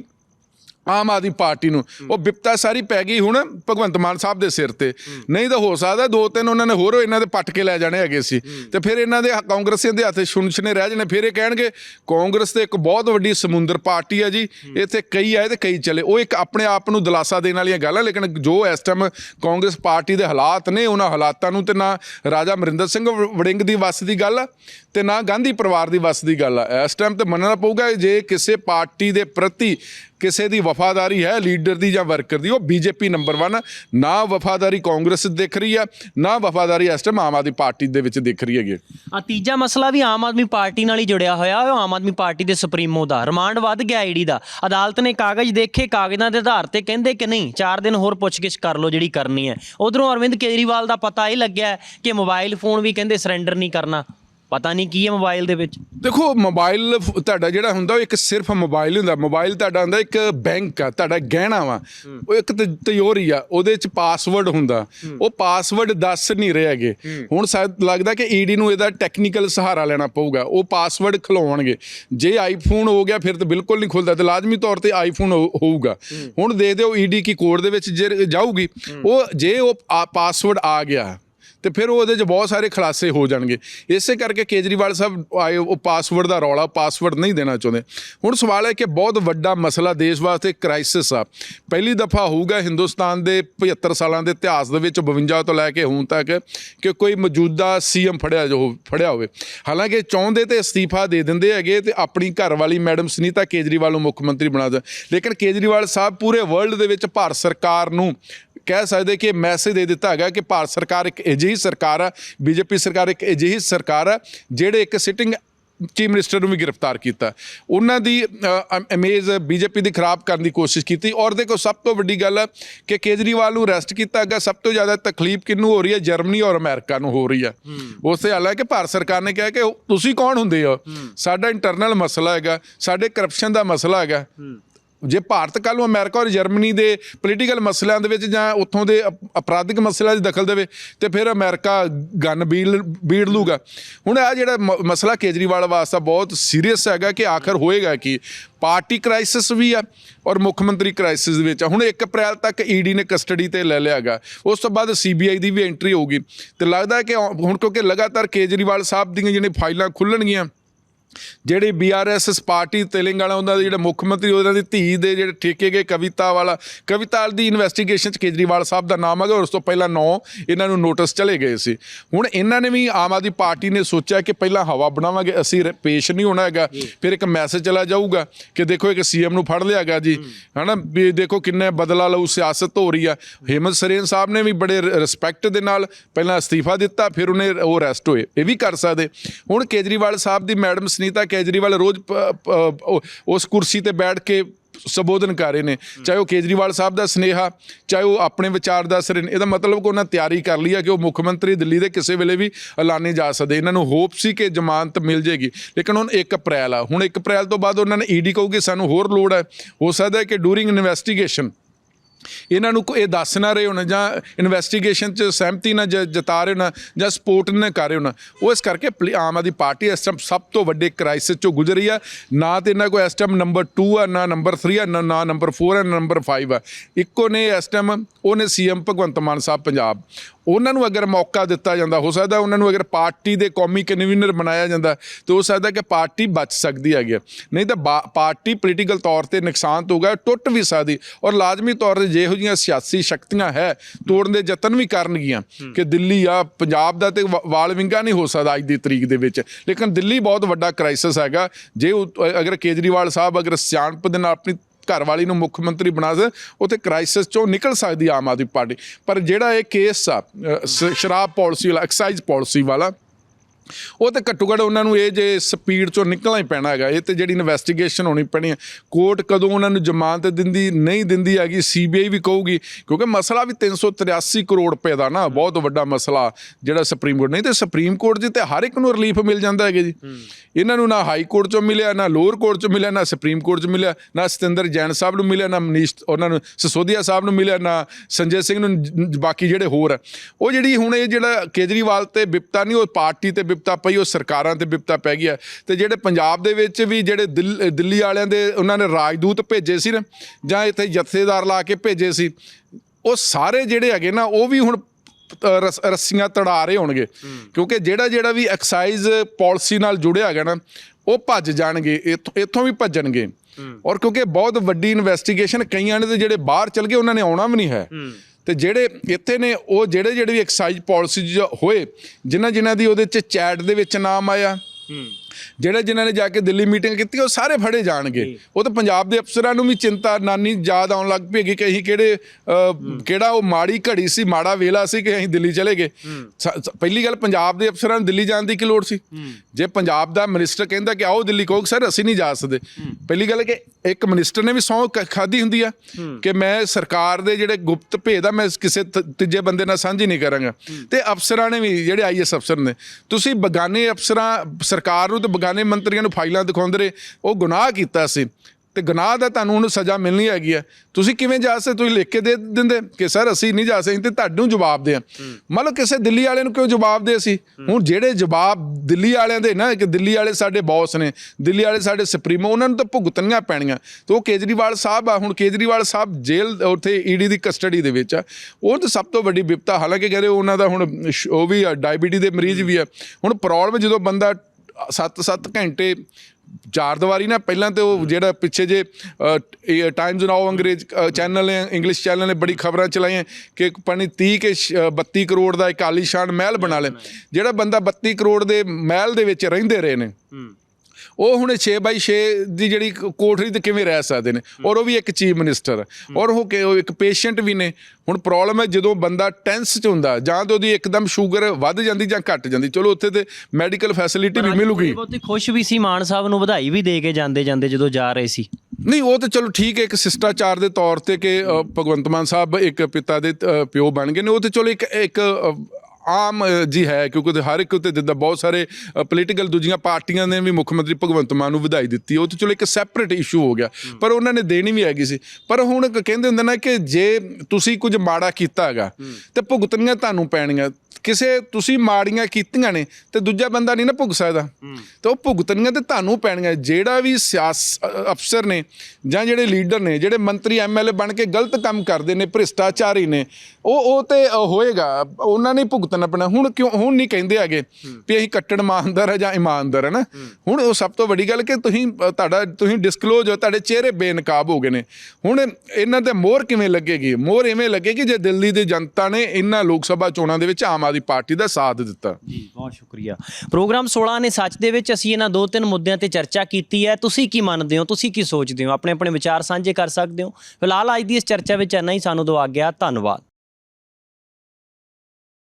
ਆਮ ਆਦਮੀ ਪਾਰਟੀ ਨੂੰ। ਉਹ ਵਿਪਤਾ ਸਾਰੀ ਪੈ ਗਈ ਹੁਣ ਭਗਵੰਤ ਮਾਨ ਸਾਹਿਬ ਦੇ ਸਿਰ ਤੇ। ਨਹੀਂ ਤਾਂ ਹੋ ਸਕਦਾ ਦੋ ਤਿੰਨ ਉਹਨਾਂ ਨੇ ਹੋਰ ਇਹਨਾਂ ਦੇ ਪੱਟ ਕੇ ਲੈ ਜਾਣੇ ਹੈਗੇ ਸੀ। ਤੇ ਫਿਰ ਇਹਨਾਂ ਦੇ ਕਾਂਗਰਸੀਆਂ ਦੇ ਹੱਥੇ ਸੁਣਛਨੇ ਰਹਿ ਜਾਣੇ। ਫਿਰ ਇਹ ਕਹਿਣਗੇ ਕਾਂਗਰਸ ਤੇ ਇੱਕ ਬਹੁਤ ਵੱਡੀ ਸਮੁੰਦਰ ਪਾਰਟੀ ਆ ਜੀ। ਇੱਥੇ ਕਈ ਆਏ ਤੇ ਕਈ ਚਲੇ। ਉਹ ਇੱਕ ਆਪਣੇ ਆਪ ਨੂੰ ਦਿਲਾਸਾ ਦੇਣ ਵਾਲੀਆਂ ਗੱਲਾਂ ਲੇਕਿਨ ਜੋ ਇਸ ਟਾਈਮ ਕਾਂਗਰਸ ਪਾਰਟੀ ਦੇ ਹਾਲਾਤ ਨੇ ਉਹਨਾਂ ਹਾਲਾਤਾਂ ਨੂੰ ਤੇ ਨਾ ਰਾਜਾ ਅਮਰਿੰਦਰ ਸਿੰਘ ਵੜਿੰਗ ਦੀ ਵੱਸ ਦੀ ਗੱਲ ਤੇ ਨਾ ਗਾਂਧੀ ਪਰਿਵਾਰ ਦੀ ਵੱਸ ਦੀ ਗੱਲ ਆ। ਇਸ ਟਾਈਮ ਤੇ ਮੰਨਣਾ ਪਊਗਾ ਜੇ ਕਿਸੇ ਪਾਰਟੀ ਦੇ ਪ੍ਰਤੀ ਕਿਸੇ ਦੀ ਵਫਾਦਾਰੀ ਹੈ, ਲੀਡਰ ਦੀ ਜਾਂ ਵਰਕਰ ਦੀ, ਉਹ ਬੀਜੇਪੀ ਨੰਬਰ 1 ਨਾ ਵਫਾਦਾਰੀ ਕਾਂਗਰਸ ਦਿਖ ਰਹੀ ਆ, ਨਾ ਵਫਾਦਾਰੀ ਇਸ ਟਾਈਮ ਆਮ ਆਦਮੀ ਪਾਰਟੀ ਦੇ ਵਿੱਚ ਦਿਖ ਰਹੀ ਹੈਗੀ
ਆ। ਤੀਜਾ ਮਸਲਾ ਵੀ ਆਮ ਆਦਮੀ ਪਾਰਟੀ ਨਾਲ ਹੀ ਜੁੜਿਆ ਹੋਇਆ, ਉਹ ਆਮ ਆਦਮੀ ਪਾਰਟੀ ਦੇ ਸੁਪਰੀਮੋ ਦਾ। ਰਿਮਾਂਡ ਵੱਧ ਗਿਆ ਈਡੀ ਦਾ। ਅਦਾਲਤ ਨੇ ਕਾਗਜ਼ ਦੇਖੇ, ਕਾਗਜ਼ਾਂ ਦੇ ਆਧਾਰ ਤੇ ਕਹਿੰਦੇ ਕਿ ਨਹੀਂ 4 ਦਿਨ ਹੋਰ ਪੁੱਛਗਿੱਛ ਕਰ ਲਓ ਜਿਹੜੀ ਕਰਨੀ ਹੈ। ਉਧਰੋਂ ਅਰਵਿੰਦ ਕੇਜਰੀਵਾਲ ਦਾ ਪਤਾ ਇਹ ਲੱਗਿਆ ਕਿ ਮੋਬਾਈਲ ਫੋਨ ਵੀ ਕਹਿੰਦੇ ਸਰੈਂਡਰ ਨਹੀਂ ਕਰਨਾ। ਪਤਾ ਨਹੀਂ ਕੀ ਹੈ ਮੋਬਾਈਲ ਦੇ ਵਿੱਚ।
ਦੇਖੋ ਮੋਬਾਈਲ ਤੁਹਾਡਾ ਜਿਹੜਾ ਹੁੰਦਾ ਉਹ ਇੱਕ ਸਿਰਫ ਮੋਬਾਈਲ ਹੁੰਦਾ। ਮੋਬਾਈਲ ਤੁਹਾਡਾ ਹੁੰਦਾ ਇੱਕ ਬੈਂਕ ਆ ਤੁਹਾਡਾ ਗਹਿਣਾ ਵਾ। ਉਹ ਇੱਕ ਤ- ਤਿਜੋਰੀ ਆ ਉਹਦੇ ਚ ਪਾਸਵਰਡ ਹੁੰਦਾ। ਉਹ ਪਾਸਵਰਡ ਦੱਸ ਨਹੀਂ ਰਹੇ ਹੈਗੇ। ਹੁਣ ਸ਼ਾਇਦ ਲੱਗਦਾ ਕਿ ਈਡੀ ਨੂੰ ਇਹਦਾ ਟੈਕਨੀਕਲ ਸਹਾਰਾ ਲੈਣਾ ਪਊਗਾ। ਉਹ ਪਾਸਵਰਡ ਖਿਲਾਉਣਗੇ ਜੇ ਆਈਫੋਨ ਹੋ ਗਿਆ ਫਿਰ ਤਾਂ ਬਿਲਕੁਲ ਨਹੀਂ ਖੁੱਲਦਾ। ਤੇ ਲਾਜ਼ਮੀ ਤੌਰ ਤੇ ਆਈਫੋਨ ਹੋ- ਹੋਊਗਾ। ਹੁਣ ਦੇ ਦਿਓ ਈਡੀ ਕੀ ਕੋਡ ਦੇ ਵਿੱਚ ਜੇ ਜਾਊਗੀ ਉਹ ਜੇ ਉਹ ਪਾਸਵਰਡ ਆ ਗਿਆ ਤੇ ਫਿਰ ਉਹਦੇ 'ਚ ਬਹੁਤ ਸਾਰੇ ਖੁਲਾਸੇ ਹੋ ਜਾਣਗੇ। ਇਸੇ ਕਰਕੇ ਕੇਜਰੀਵਾਲ ਸਾਹਿਬ ਆਏ, ਉਹ ਪਾਸਵਰਡ ਦਾ ਰੌਲਾ ਪਾਸਵਰਡ ਨਹੀਂ ਦੇਣਾ ਚਾਹੁੰਦੇ। ਹੁਣ ਸਵਾਲ ਹੈ ਕਿ ਬਹੁਤ ਵੱਡਾ ਮਸਲਾ ਦੇਸ਼ ਵਾਸਤੇ ਕ੍ਰਾਈਸਿਸ ਆ। ਪਹਿਲੀ ਦਫਾ ਹੋਊਗਾ ਹਿੰਦੁਸਤਾਨ ਦੇ 75 ਸਾਲਾਂ ਦੇ ਇਤਿਹਾਸ ਦੇ ਵਿੱਚ 52 ਤੋਂ ਲੈ ਕੇ ਹੁਣ ਤੱਕ ਕਿ ਕੋਈ ਮੌਜੂਦਾ ਸੀਐਮ ਫੜਿਆ ਜੋ, ਫੜਿਆ ਹੋਵੇ। ਹਾਲਾਂਕਿ ਚਾਹੁੰਦੇ ਤੇ ਅਸਤੀਫਾ ਦੇ ਦਿੰਦੇ ਹੈਗੇ ਤੇ ਆਪਣੀ ਘਰ ਵਾਲੀ ਮੈਡਮ ਸੁਨੀਤਾ ਕੇਜਰੀਵਾਲ ਨੂੰ ਮੁੱਖ ਮੰਤਰੀ ਬਣਾ ਦੇ ਲੇਕਿਨ ਕੇਜਰੀਵਾਲ ਸਾਹਿਬ ਪੂਰੇ ਵਰਲਡ ਦੇ ਵਿੱਚ ਭਾਰਤ ਸਰਕਾਰ ਨੂੰ ਕਹਿ ਸਕਦੇ ਕਿ ਮੈਸੇਜ ਦੇ ਦਿੱਤਾ ਹੈਗਾ ਕਿ ਭਾਰਤ ਸਰਕਾਰ ਇੱਕ ਅਜਿਹੀ ਸਰਕਾਰ ਆ ਬੀਜੇਪੀ ਸਰਕਾਰ ਇੱਕ ਅਜਿਹੀ ਸਰਕਾਰ ਆ ਜਿਹੜੇ ਇੱਕ ਸਿਟਿੰਗ ਚੀਫ ਮਿਨਿਸਟਰ ਨੂੰ ਵੀ ਗ੍ਰਿਫਤਾਰ ਕੀਤਾ। ਉਹਨਾਂ ਦੀ ਇਮੇਜ ਬੀਜੇਪੀ ਦੀ ਖਰਾਬ ਕਰਨ ਦੀ ਕੋਸ਼ਿਸ਼ ਕੀਤੀ ਔਰ ਦੇਖੋ ਸਭ ਤੋਂ ਵੱਡੀ ਗੱਲ ਹੈ ਕਿ ਕੇਜਰੀਵਾਲ ਨੂੰ ਅਰੈਸਟ ਕੀਤਾ ਹੈਗਾ ਸਭ ਤੋਂ ਜ਼ਿਆਦਾ ਤਕਲੀਫ ਕਿਹਨੂੰ ਹੋ ਰਹੀ ਹੈ ਜਰਮਨੀ ਔਰ ਅਮਰੀਕਾ ਨੂੰ ਹੋ ਰਹੀ ਹੈ। ਉਸੇ ਹਾਲਾਂਕਿ ਭਾਰਤ ਸਰਕਾਰ ਨੇ ਕਿਹਾ ਕਿ ਤੁਸੀਂ ਕੌਣ ਹੁੰਦੇ ਹੋ? ਸਾਡਾ ਇੰਟਰਨਲ ਮਸਲਾ ਹੈਗਾ ਸਾਡੇ ਕਰਪਸ਼ਨ ਦਾ ਮਸਲਾ ਹੈਗਾ। ਜੇ ਭਾਰਤ ਕੱਲ ਨੂੰ ਅਮਰੀਕਾ ਔਰ ਜਰਮਨੀ ਦੇ ਪੋਲੀਟੀਕਲ ਮਸਲਿਆਂ ਦੇ ਵਿੱਚ ਜਾਂ ਉੱਥੋਂ ਦੇ ਅਪ- ਅਪਰਾਧਿਕ ਮਸਲਿਆਂ 'ਚ ਦਖਲ ਦੇਵੇ, ਤੇ ਫਿਰ ਅਮਰੀਕਾ ਗਨ ਬੀੜ ਬੀੜ ਲੂਗਾ। ਹੁਣ ਇਹ ਜਿਹੜਾ ਮ- ਮਸਲਾ ਕੇਜਰੀਵਾਲ ਵਾਸਤੇ ਬਹੁਤ ਸੀਰੀਅਸ ਹੈਗਾ ਕਿ ਆਖਰ ਹੋਏਗਾ ਕੀ? ਪਾਰਟੀ ਕ੍ਰਾਈਸਿਸ ਵੀ ਆ ਔਰ ਮੁੱਖ ਮੰਤਰੀ ਕ੍ਰਾਈਸਿਸ ਵਿੱਚ ਆ। ਹੁਣ 1 ਅਪ੍ਰੈਲ ਤੱਕ ਈਡੀ ਨੇ ਕਸਟਡੀ ਤੇ ਲੈ ਲਿਆਗਾ ਉਸ ਤੋਂ ਬਾਅਦ ਸੀਬੀਆਈ ਦੀ ਵੀ ਐਂਟਰੀ ਹੋਊਗੀ। ਤੇ ਲੱਗਦਾ ਹੈ ਕਿ ਹੁਣ ਕਿਉਂਕਿ ਲਗਾਤਾਰ ਕੇਜਰੀਵਾਲ ਸਾਹਿਬ ਦੀਆਂ ਜਿਹੜੀਆਂ ਫਾਈਲਾਂ ਖੁੱਲਣਗੀਆਂ ਜਿਹੜੀ ਬੀਆਰਐਸਐਸ ਪਾਰਟੀ ਤੇਲੰਗਾਨਾ, ਉਹਨਾਂ ਦੇ ਜਿਹੜੇ ਮੁੱਖ ਮੰਤਰੀ, ਉਹਨਾਂ ਦੀ ਧੀ ਦੇ ਜਿਹੜੇ ਠੇਕੇ ਗਏ, ਕਵਿਤਾ ਵਾਲਾ, ਕਵਿਤਾ ਦੀ ਇਨਵੈਸਟੀਗੇਸ਼ਨ ਚ ਕੇਜਰੀਵਾਲ ਸਾਹਿਬ ਦਾ ਨਾਮ ਹੈਗਾ ਔਰ ਉਸ ਤੋਂ ਪਹਿਲਾਂ ਨੌ ਇਹਨਾਂ ਨੂੰ ਨੋਟਿਸ ਚਲੇ ਗਏ ਸੀ। ਹੁਣ ਇਹਨਾਂ ਨੇ ਵੀ ਆਮ ਆਦਮੀ ਪਾਰਟੀ ਨੇ ਸੋਚਿਆ ਕਿ ਪਹਿਲਾਂ ਹਵਾ ਬਣਾਵਾਂਗੇ, ਅਸੀਂ ਰ- ਪੇਸ਼ ਨਹੀਂ ਹੋਣਾ ਹੈਗਾ, ਫਿਰ ਇੱਕ ਮੈਸੇਜ ਚਲਾ ਜਾਊਗਾ ਕਿ ਦੇਖੋ ਇੱਕ ਸੀਐਮ ਨੂੰ ਫੜ ਲਿਆ ਗਿਆ ਜੀ। ਹਨਾ, ਵੀ ਦੇਖੋ ਕਿੰਨੇ ਬਦਲਾ ਲਊ, ਸਿਆਸਤ ਹੋ ਰਹੀ ਆ। ਹੇਮੰਤ ਸਰੇਨ ਸਾਹਿਬ ਨੇ ਵੀ ਬੜੇ ਰਿਸਪੈਕਟ ਦੇ ਨਾਲ ਪਹਿਲਾਂ ਅਸਤੀਫਾ ਦਿੱਤਾ, ਫਿਰ ਉਹਨੇ ਉਹ ਅਰੈਸਟ ਹੋਏ। ਇਹ ਵੀ ਕਰ ਸਕਦੇ। ਹੁਣ ਕੇਜਰੀਵਾਲ ਸਾਹਿਬ ਦੀ ਮੈਡਮ ਸੁਨੀਤਾ ਕੇਜਰੀਵਾਲ ਰੋਜ਼ ਉਸ ਕੁਰਸੀ ਤੇ ਬੈਠ ਕੇ ਸੰਬੋਧਨ ਕਰ ਰਹੇ ਨੇ। ਚਾਹੇ ਉਹ ਕੇਜਰੀਵਾਲ ਸਾਹਿਬ ਦਾ ਸਨੇਹਾ ਚਾਹੇ ਉਹ ਆਪਣੇ ਵਿਚਾਰ ਦੱਸ ਰਹੇ ਨੇ ਇਹਦਾ ਮਤਲਬ ਕਿ ਉਹਨਾਂ ਤਿਆਰੀ ਕਰ ਲਈ ਹੈ ਕਿ ਉਹ ਮੁੱਖ ਮੰਤਰੀ ਦਿੱਲੀ ਦੇ ਕਿਸੇ ਵੇਲੇ ਵੀ ਐਲਾਨੇ ਜਾ ਸਕਦੇ। ਇਹਨਾਂ ਨੂੰ ਹੋਪ ਸੀ ਕਿ ਜ਼ਮਾਨਤ ਮਿਲ ਜੇਗੀ ਲੇਕਿਨ ਹੁਣ 1 ਅਪ੍ਰੈਲ ਆ। ਹੁਣ 1 ਅਪ੍ਰੈਲ ਤੋਂ ਬਾਅਦ ਉਹਨਾਂ ਨੇ ਈਡੀ ਕਹੂਗੀ ਸਾਨੂੰ ਹੋਰ ਲੋੜ ਹੈ ਹੋ ਸਕਦਾ ਹੈ ਕਿ ਡੂਰਿੰਗ ਇਨਵੈਸਟੀਗੇਸ਼ਨ ਇਹਨਾਂ ਨੂੰ ਕੋਈ ਇਹ ਦੱਸ ਨਾ ਰਹੇ ਹੋਣ ਜਾਂ ਇਨਵੈਸਟੀਗੇਸ਼ਨ 'ਚ ਸਹਿਮਤੀ ਨਾ ਜ- ਜਤਾ ਰਹੇ ਹੋਣ ਜਾਂ ਸਪੋਰਟ ਨਾ ਕਰ ਰਹੇ ਹੋਣ। ਉਹ ਇਸ ਕਰਕੇ ਪਲੀ- ਆਮ ਆਦਮੀ ਪਾਰਟੀ ਇਸ ਟਾਈਮ ਸਭ ਤੋਂ ਵੱਡੇ ਕ੍ਰਾਈਸਿਸ 'ਚੋਂ ਗੁਜ਼ਰੀ ਆ। ਨਾ ਤੇ ਇਹਨਾਂ ਕੋਲ ਇਸ ਟਾਈਮ ਨੰਬਰ 2 ਆ, ਨਾ ਨੰਬਰ 3 ਆ, ਨਾ ਨਾ ਨੰਬਰ 4 ਆ, ਨਾ ਨੰਬਰ 5 ਆ। ਇੱਕੋ ਨੇ ਇਸ ਟਾਈਮ ਉਹਨੇ ਸੀਐਮ ਭਗਵੰਤ ਮਾਨ ਸਾਹਿਬ ਪੰਜਾਬ। ਉਹਨਾਂ ਨੂੰ ਅਗਰ ਮੌਕਾ ਦਿੱਤਾ ਜਾਂਦਾ ਹੋ ਸਕਦਾ ਉਹਨਾਂ ਨੂੰ ਅਗਰ ਪਾਰਟੀ ਦੇ ਕੌਮੀ ਕਨਵੀਨਰ ਬਣਾਇਆ ਜਾਂਦਾ ਤੇ ਹੋ ਸਕਦਾ ਕਿ ਪਾਰਟੀ ਬਚ ਸਕਦੀ ਹੈਗੀ। ਨਹੀਂ ਤਾਂ ਪਾਰਟੀ ਪੋਲੀਟੀਕਲ ਤੌਰ ਤੇ ਨੁਕਸਾਨ ਹੋਊਗਾ ਟੁੱਟ ਵੀ ਸਕਦੀ ਔਰ ਲਾਜ਼ਮੀ ਤੌਰ ਤੇ ਜਿਹੋ ਜਿਹੀਆਂ ਸਿਆਸੀ ਸ਼ਕਤੀਆਂ ਹੈ ਤੋੜਨ ਦੇ ਯਤਨ ਵੀ ਕਰਨਗੀਆਂ ਕਿ ਦਿੱਲੀ ਆ ਪੰਜਾਬ ਦਾ ਤੇ ਵਾਲ ਵਿੰਗਾ ਨਹੀਂ ਹੋ ਸਕਦਾ ਅੱਜ ਦੀ ਤਰੀਕ ਦੇ ਵਿੱਚ ਲੇਕਿਨ ਦਿੱਲੀ ਬਹੁਤ ਵੱਡਾ ਕ੍ਰਾਈਸਿਸ ਹੈਗਾ ਜੇ ਅਗਰ ਕੇਜਰੀਵਾਲ ਸਾਹਿਬ ਅਗਰ ਸਿਆਣਪ ਦੇ ਨਾਲ ਆਪਣੀ ਘਰ ਵਾਲੀ ਨੂੰ ਮੁੱਖ ਮੰਤਰੀ ਬਣਾ ਦੇ ਉਹ ਕ੍ਰਾਈਸਿਸ ਚੋਂ ਨਿਕਲ ਸਕਦੀ ਆਮ ਆਦਮੀ ਪਾਰਟੀ। ਪਰ ਜਿਹੜਾ ਇਹ ਕੇਸ ਆ ਸ਼ਰਾਬ ਪਾਲਿਸੀ ਵਾਲਾ ਐਕਸਾਈਜ਼ ਪਾਲਿਸੀ ਵਾਲਾ ਉਹ ਤੇ ਘੱਟੋ ਘੱਟ ਉਹਨਾਂ ਨੂੰ ਇਹ ਜੇ ਸਪੀਡ ਚੋਂ ਨਿਕਲਣਾ ਹੀ ਪੈਣਾ ਹੈਗਾ ਇਹ ਤੇ ਜਿਹੜੀ ਇਨਵੈਸਟੀਗੇਸ਼ਨ ਹੋਣੀ ਪੈਣੀ ਹੈ ਕੋਰਟ ਕਦੋਂ ਉਹਨਾਂ ਨੂੰ ਜ਼ਮਾਨਤ ਦਿੰਦੀ ਨਹੀਂ ਦਿੰਦੀ ਹੈਗੀ ਸੀਬੀਆਈ ਵੀ ਕਹੂਗੀ ਕਿਉਂਕਿ ਮਸਲਾ ਵੀ 383 ਕਰੋੜ ਰੁਪਏ ਦਾ ਨਾ ਬਹੁਤ ਵੱਡਾ ਮਸਲਾ ਜਿਹੜਾ ਸੁਪਰੀਮ ਕੋਰਟ ਨਹੀਂ ਤੇ ਸੁਪਰੀਮ ਕੋਰਟ 'ਚ ਤੇ ਹਰ ਇੱਕ ਨੂੰ ਰਿਲੀਫ ਮਿਲ ਜਾਂਦਾ ਹੈਗਾ ਜੀ। ਇਹਨਾਂ ਨੂੰ ਨਾ ਹਾਈ ਕੋਰਟ 'ਚੋਂ ਮਿਲਿਆ ਨਾ ਲੋਅਰ ਕੋਰਟ 'ਚੋਂ ਮਿਲਿਆ ਨਾ ਸੁਪਰੀਮ ਕੋਰਟ 'ਚ ਮਿਲਿਆ ਨਾ ਸਤਿੰਦਰ ਜੈਨ ਸਾਹਿਬ ਨੂੰ ਮਿਲਿਆ ਨਾ ਮਨੀਸ਼ ਉਹਨਾਂ ਨੂੰ ਸਿਸੋਦੀਆ ਸਾਹਿਬ ਨੂੰ ਮਿਲਿਆ ਨਾ ਸੰਜੇ ਸਿੰਘ ਨੂੰ ਜ- ਜ- ਬਾਕੀ ਜਿਹੜੇ ਹੋਰ ਉਹ ਜਿਹੜੀ ਹੁਣ ਇਹ ਜਿਹੜਾ ਕੇਜਰੀਵਾਲ ਤੇ ਬਿਪਤਾ ਨਹੀਂ ਉਹ ਪਾਰਟੀ ਤੇ ਬਿਪਤਾ ਪਈ ਉਹ ਸਰਕਾਰਾਂ ਤੇ ਬਿਪਤਾ ਪੈ ਗਿਆ ਤੇ ਜਿਹੜੇ ਪੰਜਾਬ ਦੇ ਵਿੱਚ ਵੀ ਜਿਹੜੇ ਦਿੱਲ- ਵਾਲਿਆਂ ਦੇ ਉਹਨਾਂ ਨੇ ਰਾਜਦੂਤ ਭੇਜੇ ਸੀ ਨਾ ਜਾਂ ਇੱਥੇ ਜਥੇਦਾਰ ਲਾ ਕੇ ਭੇਜੇ ਸੀ ਉਹ ਸਾਰੇ ਜਿਹੜੇ ਹੈਗੇ ਨਾ ਉਹ ਵੀ ਹੁਣ ਰੱਸੀਆਂ ਤੜਾ ਰਹੇ ਹੋਣਗੇ। ਕਿਉਂਕਿ ਜਿਹੜਾ ਜਿਹੜਾ ਵੀ ਐਕਸਾਈਜ਼ ਪਾਲਿਸੀ ਨਾਲ ਜੁੜਿਆ ਹੈਗਾ ਨਾ ਉਹ ਭੱਜ ਜਾਣਗੇ ਇੱਥੋਂ ਵੀ ਭੱਜਣਗੇ। ਔਰ ਕਿਉਂਕਿ ਬਹੁਤ ਵੱਡੀ ਇਨਵੈਸਟੀਗੇਸ਼ਨ ਕਈਆਂ ਨੇ ਤੇ ਜਿਹੜੇ ਬਾਹਰ ਚਲ ਗਏ ਉਹਨਾਂ ਨੇ ਆਉਣਾ ਵੀ ਨਹੀਂ ਹੈ। ਤੇ ਜਿਹੜੇ ਇੱਥੇ ਨੇ, ਉਹ ਜਿਹੜੇ ਜਿਹੜੇ ਵੀ ਐਕਸਾਈਜ਼ ਪਾਲਿਸੀ ਹੋਏ, ਜਿਨ੍ਹਾਂ ਜਿਨ੍ਹਾਂ ਦੀ ਉਹਦੇ ਚ ਚੈਟ ਦੇ ਵਿੱਚ ਨਾਮ ਆਇਆ ਜਿਹੜੇ ਜਿਨ੍ਹਾਂ ਨੇ ਜਾ ਕੇ ਦਿੱਲੀ ਮੀਟਿੰਗ ਕੀਤੀ ਉਹ ਸਾਰੇ ਫੜੇ ਜਾਣਗੇ। ਉਹ ਤਾਂ ਪੰਜਾਬ ਦੇ ਅਫਸਰਾਂ ਨੂੰ ਵੀ ਚਿੰਤਾ ਨਾਨੀ ਯਾਦ ਆਉਣ ਲੱਗ ਪਏਗੀ ਕਿ ਅਸੀਂ ਕਿਹੜੇ ਕਿਹੜਾ ਉਹ ਮਾੜੀ ਘੜੀ ਸੀ ਮਾੜਾ ਵੇਲਾ ਸੀ ਕਿ ਅਸੀਂ ਦਿੱਲੀ ਚਲੇ ਗਏ। ਸ- ਸ- ਪਹਿਲੀ ਗੱਲ ਪੰਜਾਬ ਦੇ ਅਫਸਰਾਂ ਨੂੰ ਦਿੱਲੀ ਜਾਣ ਦੀ ਕੀ ਲੋੜ ਸੀ? ਜੇ ਪੰਜਾਬ ਦਾ ਮਿਨਿਸਟਰ ਕਹਿੰਦਾ ਕਿ ਆਓ ਦਿੱਲੀ ਕਹੋ ਸਰ ਅਸੀਂ ਨਹੀਂ ਜਾ ਸਕਦੇ। ਪਹਿਲੀ ਗੱਲ ਕਿ ਇੱਕ ਮਿਨਿਸਟਰ ਨੇ ਵੀ ਕ- ਖਾਧੀ ਹੁੰਦੀ ਆ ਕਿ ਮੈਂ ਸਰਕਾਰ ਦੇ ਜਿਹੜੇ ਗੁਪਤ ਭੇਦ ਆ ਮੈਂ ਕਿਸੇ ਤੀਜੇ ਬੰਦੇ ਨਾਲ ਸਾਂਝੀ ਨਹੀਂ ਕਰਾਂਗਾ। ਤੇ ਅਫਸਰਾਂ ਨੇ ਵੀ ਜਿਹੜੇ ਆਈਐਸ ਅਫਸਰ ਨੇ ਤੁਸੀਂ ਬਗਾਨੇ ਅਫਸਰਾਂ ਸਰਕਾਰ ਨੂੰ ਬਗਾਨੇ ਮੰਤਰੀਆਂ ਨੂੰ ਫਾਈਲਾਂ ਦਿਖਾਉਂਦੇ ਰਹੇ, ਉਹ ਗੁਨਾਹ ਕੀਤਾ ਸੀ। ਤੇ ਗੁਨਾਹ ਦਾ ਤੁਹਾਨੂੰ ਉਹਨੂੰ ਸਜ਼ਾ ਮਿਲਣੀ ਹੈਗੀ ਆ ਤੁਸੀਂ ਕਿਵੇਂ ਜਾ ਸਕਦੇ ਤੁਸੀਂ ਲਿਖ ਕੇ ਦੇ ਦਿੰਦੇ ਕਿ ਸਰ ਅਸੀਂ ਨਹੀਂ ਜਾ ਸਕਦੇ, ਤੇ ਤੁਹਾਨੂੰ ਜਵਾਬ ਦੇ ਮੰਨ ਮਤਲਬ ਕਿਸੇ ਦਿੱਲੀ ਵਾਲੇ ਨੂੰ ਕਿਉਂ ਜਵਾਬ ਦੇ ਅਸੀਂ? ਹੁਣ ਜਿਹੜੇ ਜਵਾਬ ਦਿੱਲੀ ਵਾਲਿਆਂ ਦੇ ਨਾ ਕਿ ਦਿੱਲੀ ਵਾਲੇ ਸਾਡੇ ਬੌਸ ਨੇ, ਦਿੱਲੀ ਵਾਲੇ ਸਾਡੇ ਸੁਪਰੀਮੋ, ਉਹਨਾਂ ਨੂੰ ਤਾਂ ਭੁਗਤਣੀਆਂ ਪੈਣੀਆਂ। ਤੇ ਉਹ ਕੇਜਰੀਵਾਲ ਸਾਹਿਬ ਆ, ਹੁਣ ਕੇਜਰੀਵਾਲ ਸਾਹਿਬ ਜੇਲ੍ਹ ਉੱਥੇ ਈਡੀ ਦੀ ਕਸਟਡੀ ਦੇ ਵਿੱਚ ਆ। ਉਹ ਤਾਂ ਸਭ ਤੋਂ ਵੱਡੀ ਵਿਪਤਾ, ਹਾਲਾਂਕਿ ਕਹਿੰਦੇ ਉਹਨਾਂ ਦਾ ਹੁਣ ਉਹ ਵੀ ਆ, ਡਾਇਬੀਟੀ ਦੇ ਮਰੀਜ਼ ਵੀ ਆ। ਹੁਣ ਪ੍ਰੋਬਲਮ ਜਦੋਂ ਬੰਦਾ 7-7 ਘੰਟੇ ਚਾਰ ਦੀਵਾਰੀ ਨਾ ਪਹਿਲਾਂ ਤੇ ਉਹ ਜਿਹੜਾ ਪਿੱਛੇ ਜੇ ਟਾਈਮਜ਼ ਨਾਓ ਅੰਗਰੇਜ਼ ਚੈਨਲ ਨੇ ਇੰਗਲਿਸ਼ ਚੈਨਲ ਨੇ ਬੜੀ ਖਬਰਾਂ ਚਲਾਈਆਂ ਕਿ ਪਾਣੀ 30 ਕੇ ਸ਼- ਅ, 32 ਕਰੋੜ ਦਾ ਇੱਕ ਆਲੀਸ਼ਾਨ ਮਹਿਲ ਬਣਾ ਲੈ ਜਿਹੜਾ ਬੰਦਾ 32 ਕਰੋੜ ਦੇ ਮਹਿਲ ਦੇ ਵਿੱਚ ਰਹਿੰਦੇ ਰਹੇ ਨੇ। ਉਹ ਹੁਣ 6 ਬਾਈ 6 ਦੀ ਜਿਹੜੀ ਕ- ਕੋਠੜੀ ਤੇ ਕਿਵੇਂ ਰਹਿ ਸਕਦੇ ਨੇ? ਔਰ ਉਹ ਵੀ ਇੱਕ ਚੀਫ ਮਿਨਿਸਟਰ। ਔਰ ਉਹ ਕਿ ਉਹ ਇੱਕ ਪੇਸ਼ੈਂਟ ਵੀ ਨੇ। ਹੁਣ ਪ੍ਰੋਬਲਮ ਹੈ ਜਦੋਂ ਬੰਦਾ ਟੈਂਸ ਚ ਹੁੰਦਾ ਜਾਂ ਤਾਂ ਉਹਦੀ ਇੱਕਦਮ ਸ਼ੂਗਰ ਵੱਧ ਜਾਂਦੀ ਜਾਂ ਘਟ ਜਾਂਦੀ। ਚਲੋ ਉੱਥੇ ਤੇ ਮੈਡੀਕਲ ਫੈਸਿਲਿਟੀ ਵੀ ਮਿਲੂਗੀ।
ਬਹੁਤੀ ਖੁਸ਼ ਵੀ ਸੀ ਮਾਨ ਸਾਹਿਬ ਨੂੰ ਵਧਾਈ ਵੀ ਦੇ ਕੇ ਜਾਂਦੇ ਜਾਂਦੇ ਜਦੋਂ ਜਾ ਰਹੇ ਸੀ।
ਨਹੀਂ ਉਹ ਤਾਂ ਚਲੋ ਠੀਕ ਹੈ ਇੱਕ ਸਿਸ਼ਟਾਚਾਰ ਦੇ ਤੌਰ ਤੇ ਕਿ ਭਗਵੰਤ ਮਾਨ ਸਾਹਿਬ ਇੱਕ ਪਿਤਾ ਦੇ ਪਿਓ ਬਣ ਗਏ ਨੇ। ਉਹ ਤੇ ਚਲੋ ਇੱਕ ਇੱਕ ਆਮ ਜੀ ਹੈ ਕਿਉਂਕਿ ਹਰ ਇੱਕ ਉੱਤੇ ਜਿੱਦਾਂ ਬਹੁਤ ਸਾਰੇ ਪੋਲੀਟੀਕਲ ਦੂਜੀਆਂ ਪਾਰਟੀਆਂ ਨੇ ਵੀ ਮੁੱਖ ਮੰਤਰੀ ਭਗਵੰਤ ਮਾਨ ਨੂੰ ਵਧਾਈ ਦਿੱਤੀ ਉਹ ਤੇ ਚਲੋ ਇੱਕ ਸੈਪਰੇਟ ਇਸ਼ੂ ਹੋ ਗਿਆ ਪਰ ਉਹਨਾਂ ਨੇ ਦੇਣੀ ਵੀ ਹੈਗੀ ਸੀ। ਪਰ ਹੁਣ ਕਹਿੰਦੇ ਹੁੰਦੇ ਨਾ ਕਿ ਜੇ ਤੁਸੀਂ ਕੁਝ ਮਾੜਾ ਕੀਤਾ ਹੈਗਾ ਤੇ ਭੁਗਤਣੀਆਂ ਤੁਹਾਨੂੰ ਪੈਣੀਆਂ। ਕਿਸੇ ਤੁਸੀਂ ਮਾੜੀਆਂ ਕੀਤੀਆਂ ਨੇ ਤੇ ਦੂਜਾ ਬੰਦਾ ਨਹੀਂ ਨਾ ਭੁਗ ਸਕਦਾ। ਤੇ ਉਹ ਭੁਗਤਣੀਆਂ ਤੇ ਤੁਹਾਨੂੰ ਪੈਣੀਆਂ ਜਿਹੜਾ ਵੀ ਸਿਆਸ ਅਫਸਰ ਨੇ ਜਾਂ ਜਿਹੜੇ ਲੀਡਰ ਨੇ ਜਿਹੜੇ ਮੰਤਰੀ ਐਮਐਲਏ ਬਣ ਕੇ ਗਲਤ ਕੰਮ ਕਰਦੇ ਨੇ ਭ੍ਰਿਸ਼ਟਾਚਾਰੀ ਨੇ ਉਹ ਉਹ ਤੇ ਹੋਏਗਾ। ਉਹਨਾਂ ਨੇ ਹੀ ਭੁਗਤਣਾ ਪੈਣਾ ਹੁਣ ਕਿਉਂ ਹੁਣ ਨਹੀਂ ਕਹਿੰਦੇ ਹੈਗੇ ਵੀ ਅਸੀਂ ਕੱਟੜ ਇਮਾਨਦਾਰ ਹੈ ਜਾਂ ਇਮਾਨਦਾਰ ਹੈ ਨਾ। ਹੁਣ ਉਹ ਸਭ ਤੋਂ ਵੱਡੀ ਗੱਲ ਕਿ ਤੁਸੀਂ ਤੁਹਾਡਾ ਤੁਸੀਂ ਡਿਸਕਲੋਜ਼ ਹੋ ਤੁਹਾਡੇ ਚਿਹਰੇ ਬੇਨਕਾਬ ਹੋ ਗਏ ਨੇ। ਹੁਣ ਇਹਨਾਂ ਤੇ ਮੋਹਰ ਕਿਵੇਂ ਲੱਗੇਗੀ? ਮੋਹਰ ਐਵੇਂ ਲੱਗੇਗੀ ਜੇ ਦਿੱਲੀ ਦੀ ਜਨਤਾ ਨੇ ਇਹਨਾਂ ਲੋਕ ਸਭਾ ਚੋਣਾਂ ਦੇ ਵਿੱਚ ਆਮ ਆਦਮੀ ਪਾਰਟੀ ਦਾ ਸਾਥ ਦਿੱਤਾ।
ਜੀ ਬਹੁਤ ਸ਼ੁਕਰੀਆ। ਪ੍ਰੋਗਰਾਮ 16 ਨੇ ਸੱਚ ਦੇ ਵਿੱਚ ਅਸੀਂ ਇਹਨਾਂ ਦੋ ਤਿੰਨ ਮੁੱਦਿਆਂ ਤੇ ਚਰਚਾ ਕੀਤੀ ਹੈ। ਤੁਸੀਂ ਕੀ ਮੰਨਦੇ ਹੋ? ਤੁਸੀਂ ਕੀ ਸੋਚਦੇ ਹੋ? ਆਪਣੇ ਆਪਣੇ ਵਿਚਾਰ ਸਾਂਝੇ ਕਰ ਸਕਦੇ ਹੋ? ਫਿਲਹਾਲ ਅੱਜ ਦੀ ਇਸ ਚਰਚਾ ਵਿੱਚ ਇੰਨਾ ਹੀ। ਸਾਨੂੰ ਦੋ ਆ ਗਿਆ ਧੰਨਵਾਦ।